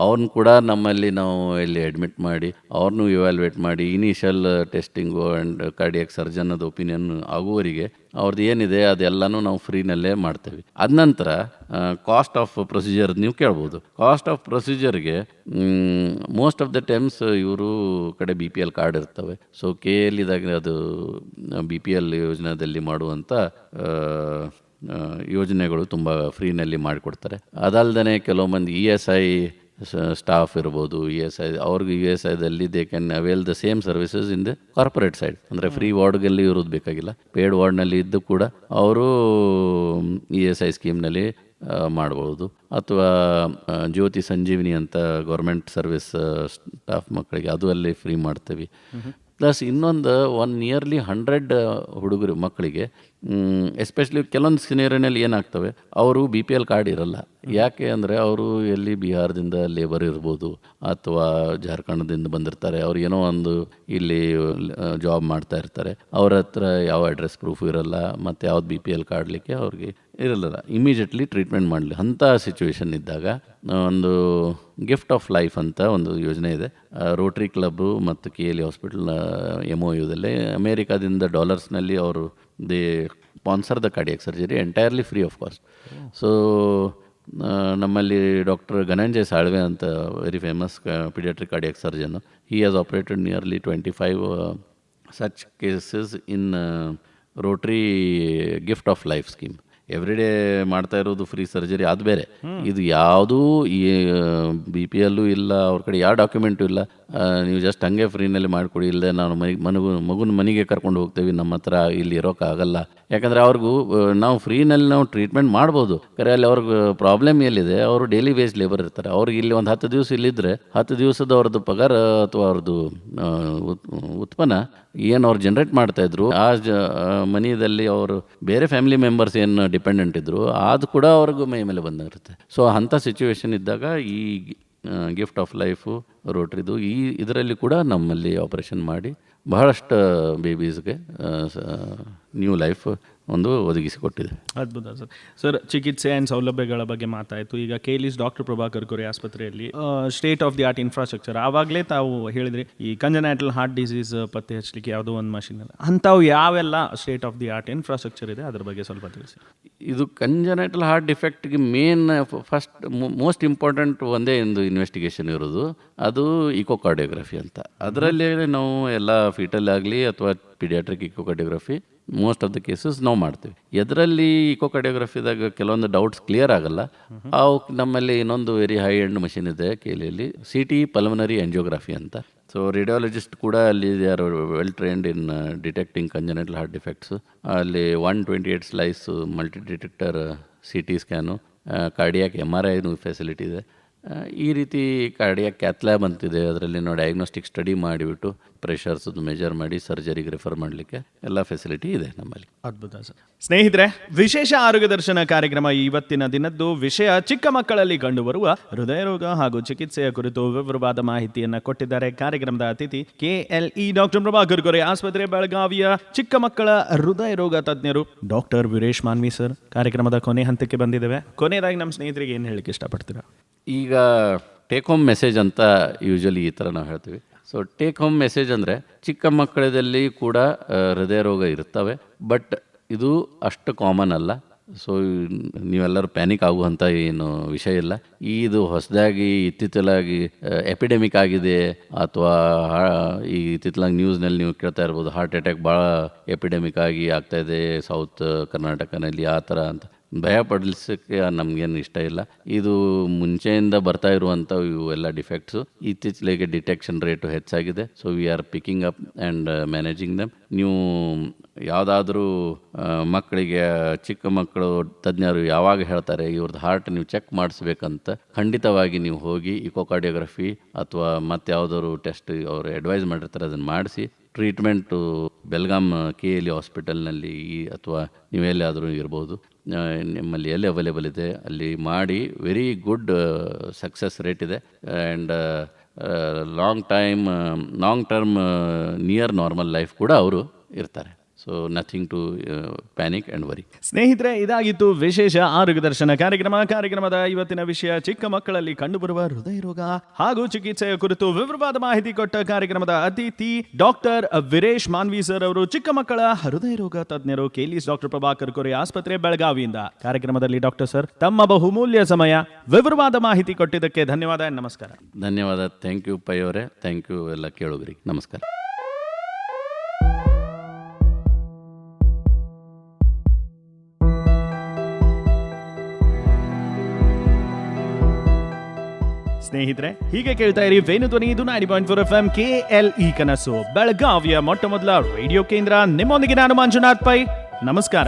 B: ಅವ್ರನ್ನ ಕೂಡ ನಮ್ಮಲ್ಲಿ ನಾವು ಇಲ್ಲಿ ಅಡ್ಮಿಟ್ ಮಾಡಿ ಅವ್ರನ್ನೂ ಇವ್ಯಾಲ್ಯುವೇಟ್ ಮಾಡಿ initial testing and cardiac surgeon ಅದು ಒಪಿನಿಯನ್ ಆಗುವವರಿಗೆ ಅವ್ರದ್ದು ಏನಿದೆ ಅದೆಲ್ಲನೂ ನಾವು ಫ್ರೀನಲ್ಲೇ ಮಾಡ್ತೇವೆ. ಅದ ನಂತರ ಕಾಸ್ಟ್ ಆಫ್ ಪ್ರೊಸೀಜರ್ ನೀವು ಕೇಳ್ಬೋದು. ಕಾಸ್ಟ್ ಆಫ್ ಪ್ರೊಸೀಜರ್ಗೆ ಮೋಸ್ಟ್ ಆಫ್ ದ ಟೈಮ್ಸ್ ಇವರು ಕಡೆ ಬಿ ಪಿ ಎಲ್ ಕಾರ್ಡ್ ಇರ್ತವೆ. ಸೊ ಕೆ ಎಲ್ ಇದಾಗ ಅದು ಬಿ ಪಿ ಎಲ್ ಯೋಜನಾದಲ್ಲಿ ಮಾಡುವಂಥ ಯೋಜನೆಗಳು ತುಂಬ ಫ್ರೀನಲ್ಲಿ ಮಾಡಿಕೊಡ್ತಾರೆ. ಅದಲ್ಲದೆ ಕೆಲವು ಮಂದಿ ಇ ಎಸ್ ಐ ಸ್ಟಾಫ್ ಇರ್ಬೋದು ಯು ಎಸ್ ಐ ಅವ್ರಿಗೆ U S ಐದಲ್ಲಿ they can avail the same services in the corporate side ಅಂದರೆ ಫ್ರೀ ವಾರ್ಡ್ಗಲ್ಲಿ ಇರೋದು ಬೇಕಾಗಿಲ್ಲ. ಪೇಯ್ಡ್ ವಾರ್ಡ್ನಲ್ಲಿ ಇದ್ದು ಕೂಡ ಅವರು ಇ ಎಸ್ ಐ ಸ್ಕೀಮ್ನಲ್ಲಿ ಮಾಡ್ಬೋದು. ಅಥವಾ ಜ್ಯೋತಿ ಸಂಜೀವಿನಿ ಅಂತ ಗೌರ್ಮೆಂಟ್ ಸರ್ವಿಸ್ ಸ್ಟಾಫ್ ಮಕ್ಕಳಿಗೆ ಅದು ಅಲ್ಲಿ ಫ್ರೀ ಮಾಡ್ತೀವಿ. ಪ್ಲಸ್ ಇನ್ನೊಂದು ಒನ್ ನಿಯರ್ಲಿ ಹಂಡ್ರೆಡ್ ಹುಡುಗರು ಮಕ್ಕಳಿಗೆ ಎಸ್ಪೆಷಲಿ ಕೆಲವೊಂದು ಸಿನೇರಿಯಲ್ಲಿ ಏನಾಗ್ತವೆ, ಅವರು ಬಿ ಪಿ ಎಲ್ ಕಾರ್ಡ್ ಇರಲ್ಲ. ಯಾಕೆ ಅಂದರೆ ಅವರು ಎಲ್ಲಿ ಬಿಹಾರದಿಂದ ಲೇಬರ್ ಇರ್ಬೋದು ಅಥವಾ ಜಾರ್ಖಂಡದಿಂದ ಬಂದಿರ್ತಾರೆ, ಅವ್ರು ಏನೋ ಒಂದು ಇಲ್ಲಿ ಜಾಬ್ ಮಾಡ್ತಾ ಇರ್ತಾರೆ, ಅವ್ರ ಹತ್ರ ಯಾವ ಅಡ್ರೆಸ್ ಪ್ರೂಫ್ ಇರಲ್ಲ, ಮತ್ತು ಯಾವ್ದು ಬಿ ಪಿ ಎಲ್ ಕಾರ್ಡ್ಲಿಕ್ಕೆ ಅವ್ರಿಗೆ ಇರಲ್ಲ. ಇಮಿಡಿಯೇಟ್ಲಿ ಟ್ರೀಟ್ಮೆಂಟ್ ಮಾಡಲಿ. ಅಂಥ ಸಿಚುವೇಶನ್ ಇದ್ದಾಗ ಒಂದು ಗಿಫ್ಟ್ ಆಫ್ ಲೈಫ್ ಅಂತ ಒಂದು ಯೋಜನೆ ಇದೆ. ರೋಟ್ರಿ ಕ್ಲಬ್ಬು ಮತ್ತು K L hospital M O ಯುದಲ್ಲಿ ಅಮೇರಿಕಾದಿಂದ ಡಾಲರ್ಸ್ನಲ್ಲಿ ಅವರು they sponsor the cardiac surgery entirely free of cost so ನಮ್ಮಲ್ಲಿ ಡಾಕ್ಟರ್ ಧನಂಜಯ್ ಸಾಳ್ವೆ ಅಂತ very famous paediatric cardiac surgeon he has operated nearly twenty five such cases in Rotary gift of life scheme every day ಮಾಡ್ತಾ ಇರೋದು free surgery ಅದು ಬೇರೆ. ಇದು ಯಾವುದೂ ಈ B P ಎಲ್ಲೂ ಇಲ್ಲ, ಅವ್ರ ಕಡೆ ಯಾವ ಡಾಕ್ಯುಮೆಂಟು ಇಲ್ಲ. ನೀವು ಜಸ್ಟ್ ಹಂಗೆ ಫ್ರೀನಲ್ಲಿ ಮಾಡಿಕೊಡಿ ಇಲ್ಲದೆ ನಾನು ಮನೆ ಮನಗು, ಮಗುನ ಮನೆಗೆ ಕರ್ಕೊಂಡು ಹೋಗ್ತೇವೆ, ನಮ್ಮ ಹತ್ರ ಇಲ್ಲಿ ಇರೋಕ್ಕಾಗಲ್ಲ. ಯಾಕಂದರೆ ಅವ್ರಿಗೂ ನಾವು ಫ್ರೀನಲ್ಲಿ ನಾವು ಟ್ರೀಟ್ಮೆಂಟ್ ಮಾಡ್ಬೋದು. ಕರೆ ಅಲ್ಲಿ ಅವ್ರಿಗೆ ಪ್ರಾಬ್ಲಮ್ ಎಲ್ಲಿದೆ, ಅವರು ಡೈಲಿ ವೇಜ್ ಲೇಬರ್ ಇರ್ತಾರೆ. ಅವ್ರಿಗೆ ಇಲ್ಲಿ ಒಂದು ಹತ್ತು ದಿವಸ ಇಲ್ಲಿದ್ದರೆ ಹತ್ತು ದಿವಸದ ಅವ್ರದ್ದು ಪಗಾರ ಅಥವಾ ಅವ್ರದ್ದು ಉತ್ಪನ್ನ ಏನು ಅವ್ರು ಜನ್ರೇಟ್ ಮಾಡ್ತಾ ಇದ್ರು, ಆ ಜ ಮನೆಯಲ್ಲಿ ಅವರು ಬೇರೆ ಫ್ಯಾಮಿಲಿ ಮೆಂಬರ್ಸ್ ಏನು ಡಿಪೆಂಡೆಂಟ್ ಇದ್ದರು ಅದು ಕೂಡ ಅವ್ರಿಗೂ ಮೈ ಮೇಲೆ ಬಂದಿರುತ್ತೆ. ಸೊ ಅಂಥ ಸಿಚುವೇಶನ್ ಇದ್ದಾಗ ಈ ಗಿಫ್ಟ್ ಆಫ್ ಲೈಫು ರೋಟ್ರಿದು ಈ ಇದರಲ್ಲಿ ಕೂಡ ನಮ್ಮಲ್ಲಿ ಆಪರೇಷನ್ ಮಾಡಿ ಬಹಳಷ್ಟು ಬೇಬೀಸ್ಗೆ ನ್ಯೂ ಲೈಫ್ ಒಂದು ಒದಗಿಸಿಕೊಟ್ಟಿದೆ.
A: ಅದ್ಭುತ ಸರ್. ಸರ್ ಚಿಕಿತ್ಸೆ ಆ್ಯಂಡ್ ಸೌಲಭ್ಯಗಳ ಬಗ್ಗೆ ಮಾತಾಯಿತು. ಈಗ ಕೇಲಿಸ್ ಡಾಕ್ಟರ್ ಪ್ರಭಾಕರ್ ಕೊರೆ ಆಸ್ಪತ್ರೆಯಲ್ಲಿ state of the art infrastructure ಆವಾಗಲೇ ತಾವು ಹೇಳಿದ್ರಿ ಈ ಕಂಜನಾಟಲ್ ಹಾರ್ಟ್ ಡಿಸೀಸ್ ಪತ್ತೆ ಹಚ್ಚಲಿಕ್ಕೆ ಯಾವುದೋ ಒಂದು ಮಷಿನ್ ಅಲ್ಲ. ಅಂಥವು ಯಾವೆಲ್ಲ state of the art infrastructure ಇದೆ? ಅದ್ರ ಬಗ್ಗೆ ಸ್ವಲ್ಪ ತಿಳಿಸಿ.
B: ಇದು ಕಂಜನಾಟಲ್ ಹಾರ್ಟ್ ಡಿಫೆಕ್ಟ್ಗೆ ಮೇನ್ ಫಸ್ಟ್ ಮೋಸ್ಟ್ ಇಂಪಾರ್ಟೆಂಟ್ ಒಂದೇ ಒಂದು ಇನ್ವೆಸ್ಟಿಗೇಷನ್ ಇರೋದು. ಅದು ಇಕೋಕಾರ್ಡಿಯೋಗ್ರಫಿ ಅಂತ. ಅದರಲ್ಲಿ ನಾವು ಎಲ್ಲ ಫೀಟಲ್ ಆಗಲಿ ಅಥವಾ paediatric echocardiography most of the cases ನಾವು ಮಾಡ್ತೀವಿ. ಎದರಲ್ಲಿ ಇಕೋಕಾರ್ಡಿಯೋಗ್ರಫಿದಾಗ ಕೆಲವೊಂದು ಡೌಟ್ಸ್ ಕ್ಲಿಯರ್ ಆಗಲ್ಲ. ಅವು ನಮ್ಮಲ್ಲಿ ಇನ್ನೊಂದು ವೆರಿ ಹೈ ಎಂಡ್ ಮಷಿನ್ ಇದೆ ಕೇಲಿಯಲ್ಲಿ ಸಿ ಟಿ ಪಲ್ಮನರಿ ಎಂಜಿಯೋಗ್ರಫಿ ಅಂತ. ಸೊ ರೇಡಿಯಾಲಜಿಸ್ಟ್ ಕೂಡ ಅಲ್ಲಿ they are well trained in detecting congenital heart defects ಅಲ್ಲಿ one twenty eight slice multi detector C T scan cardiac M R ಐನು facility ಇದೆ. ಆ, ಈ ರೀತಿ ಕಾರ್ಡಿಯಾಕ್ ಕ್ಯಾತ್ಲ್ಯಾಬ್ ಅಂತಿದೆ. ಅದರಲ್ಲಿ ನಾವು ಡಯಾಗ್ನೋಸ್ಟಿಕ್ ಸ್ಟಡಿ ಮಾಡಿಬಿಟ್ಟು ಪ್ರೆಷರ್ಸ್ ಮೆಜರ್ ಮಾಡಿ ಸರ್ಜರಿಗೆ ರೆಫರ್ ಮಾಡಲಿಕ್ಕೆ ಎಲ್ಲ ಫೆಸಿಲಿಟಿ ಇದೆ ನಮ್ಮಲ್ಲಿ.
A: ಅದ್ಭುತ ಸರ್. ಸ್ನೇಹಿತರೆ ವಿಶೇಷ ಆರೋಗ್ಯ ದರ್ಶನ ಕಾರ್ಯಕ್ರಮ ಇವತ್ತಿನ ದಿನದ್ದು ವಿಷಯ ಚಿಕ್ಕ ಮಕ್ಕಳಲ್ಲಿ ಕಂಡುಬರುವ ಹೃದಯ ರೋಗ ಹಾಗೂ ಚಿಕಿತ್ಸೆಯ ಕುರಿತು ವಿವರವಾದ ಮಾಹಿತಿಯನ್ನು ಕೊಟ್ಟಿದ್ದಾರೆ ಕಾರ್ಯಕ್ರಮದ ಅತಿಥಿ ಕೆಎಲ್ಇ ಡಾಕ್ಟರ್ ಪ್ರಭಾಕರ್ ಗೊರೆ ಆಸ್ಪತ್ರೆ ಬೆಳಗಾವಿಯ ಚಿಕ್ಕ ಮಕ್ಕಳ ಹೃದಯ ರೋಗ ತಜ್ಞರು ಡಾಕ್ಟರ್ ವೀರೇಶ್ ಮಾನ್ವಿ ಸರ್. ಕಾರ್ಯಕ್ರಮದ ಕೊನೆ ಹಂತಕ್ಕೆ ಬಂದಿದ್ದೇವೆ. ಕೊನೆಯದಾಗಿ ನಮ್ಮ ಸ್ನೇಹಿತರಿಗೆ ಏನು ಹೇಳಲಿಕ್ಕೆ ಇಷ್ಟಪಡ್ತೀರಾ?
B: ಈಗ ಟೇಕ್ ಹೋಮ್ ಮೆಸೇಜ್ ಅಂತ ಯೂಶಲಿ ಈ ಥರ ನಾವು ಹೇಳ್ತೀವಿ. ಸೊ ಟೇಕ್ ಹೋಮ್ ಮೆಸೇಜ್ ಅಂದರೆ ಚಿಕ್ಕ ಮಕ್ಕಳದಲ್ಲಿ ಕೂಡ ಹೃದಯ ರೋಗ ಇರ್ತವೆ ಬಟ್ ಇದು ಅಷ್ಟು ಕಾಮನ್ ಅಲ್ಲ. ಸೊ ನೀವೆಲ್ಲರೂ ಪ್ಯಾನಿಕ್ ಆಗುವಂಥ ಏನು ವಿಷಯ ಇಲ್ಲ. ಇದು ಹೊಸದಾಗಿ ಇತ್ತಿತ್ತಲಾಗಿ ಎಪಿಡೆಮಿಕ್ ಆಗಿದೆ, ಅಥವಾ ಈ ಇತ್ತಿತ್ತಲಾಗಿ ನ್ಯೂಸ್ನಲ್ಲಿ ನೀವು ಕೇಳ್ತಾ ಇರ್ಬೋದು ಹಾರ್ಟ್ ಅಟ್ಯಾಕ್ ಭಾಳ ಎಪಿಡೆಮಿಕ್ ಆಗಿ ಆಗ್ತಾಯಿದೆ ಸೌತ್ ಕರ್ನಾಟಕನಲ್ಲಿ ಆ ಥರ ಅಂತ. ಭಯ ಪಡಿಸೋಕ್ಕೆ ನಮಗೇನು ಇಷ್ಟ ಇಲ್ಲ. ಇದು ಮುಂಚೆಯಿಂದ ಬರ್ತಾ ಇರುವಂಥ ಇವೆಲ್ಲ ಡಿಫೆಕ್ಟ್ಸು ಇತ್ತೀಚೆಗೆ ಡಿಟೆಕ್ಷನ್ ರೇಟು ಹೆಚ್ಚಾಗಿದೆ. So we are picking up and managing them ನೀವು ಯಾವುದಾದ್ರೂ ಮಕ್ಕಳಿಗೆ, ಚಿಕ್ಕ ಮಕ್ಕಳು, ತಜ್ಞರು ಯಾವಾಗ ಹೇಳ್ತಾರೆ ಇವ್ರದ್ದು ಹಾರ್ಟ್ ನೀವು ಚೆಕ್ ಮಾಡಿಸ್ಬೇಕಂತ, ಖಂಡಿತವಾಗಿ ನೀವು ಹೋಗಿ ಇಕೋಕಾರ್ಡಿಯೋಗ್ರಫಿ ಅಥವಾ ಮತ್ತೆ ಯಾವುದಾದ್ರು ಟೆಸ್ಟ್ ಅವರು ಅಡ್ವೈಸ್ ಮಾಡಿರ್ತಾರೆ, ಅದನ್ನು ಮಾಡಿಸಿ. Treatment Belgaum K L E ಹಾಸ್ಪಿಟಲ್ನಲ್ಲಿ ಅಥವಾ ನೀವೆಲ್ಲಾದರೂ ಇರ್ಬೋದು. ನಿಮ್ಮಲ್ಲಿ ಎಲ್ಲಿ ಅವೈಲೇಬಲ್ ಇದೆ, ಅಲ್ಲಿ ಮಾಡಿ ವೆರಿ ಗುಡ್ ಸಕ್ಸಸ್ ರೇಟ್ ಇದೆ. And long time long term near normal life ಕೂಡ ಅವರು ಇರ್ತಾರೆ. So nothing to panic and worry
A: ಸ್ನೇಹಿತರೆ ಇದಾಗಿತ್ತು ವಿಶೇಷ ಆರೋಗ್ಯ ದರ್ಶನ ಕಾರ್ಯಕ್ರಮ. ಕಾರ್ಯಕ್ರಮದ ಇವತ್ತಿನ ವಿಷಯ ಚಿಕ್ಕ ಮಕ್ಕಳಲ್ಲಿ ಕಂಡುಬರುವ ಹೃದಯ ರೋಗ ಹಾಗೂ ಚಿಕಿತ್ಸೆಯ ಕುರಿತು ವಿವರವಾದ ಮಾಹಿತಿ ಕೊಟ್ಟ ಕಾರ್ಯಕ್ರಮದ ಅತಿಥಿ ಡಾಕ್ಟರ್ ವೀರೇಶ್ ಮಾನ್ವಿ ಸರ್ ಅವರು ಚಿಕ್ಕ ಮಕ್ಕಳ ಹೃದಯ ರೋಗ ತಜ್ಞರು ಕೇಲಿಸ್ ಡಾಕ್ಟರ್ ಪ್ರಭಾಕರ್ ಕೊರೆ ಆಸ್ಪತ್ರೆ ಬೆಳಗಾವಿಯಿಂದ. ಕಾರ್ಯಕ್ರಮದಲ್ಲಿ ಡಾಕ್ಟರ್ ಸರ್ ತಮ್ಮ ಬಹುಮೂಲ್ಯ ಸಮಯ ವಿವರವಾದ ಮಾಹಿತಿ ಕೊಟ್ಟಿದ್ದಕ್ಕೆ ಧನ್ಯವಾದ ನಮಸ್ಕಾರ.
B: ಧನ್ಯವಾದ. ಥ್ಯಾಂಕ್ ಯು ಪೈ ಅವರೇ. ಥ್ಯಾಂಕ್ ಯು ಎಲ್ಲ ಕೇಳೋದ್ರಿಗೆ ನಮಸ್ಕಾರ.
A: ಸ್ನೇಹಿತರೆ, ಹೀಗೆ ಕೇಳ್ತಾ ಇರಿ ವೇಣು ಧ್ವನಿ, ಇದು nine point four F M, K L E ಕನಸು, ಬೆಳಗಾವಿಯ ಮೊಟ್ಟ ಮೊದಲ ರೇಡಿಯೋ ಕೇಂದ್ರ. ನಿಮ್ಮೊಂದಿಗೆ ನಾನು ಮಂಜುನಾಥ್ ಪೈ. ನಮಸ್ಕಾರ.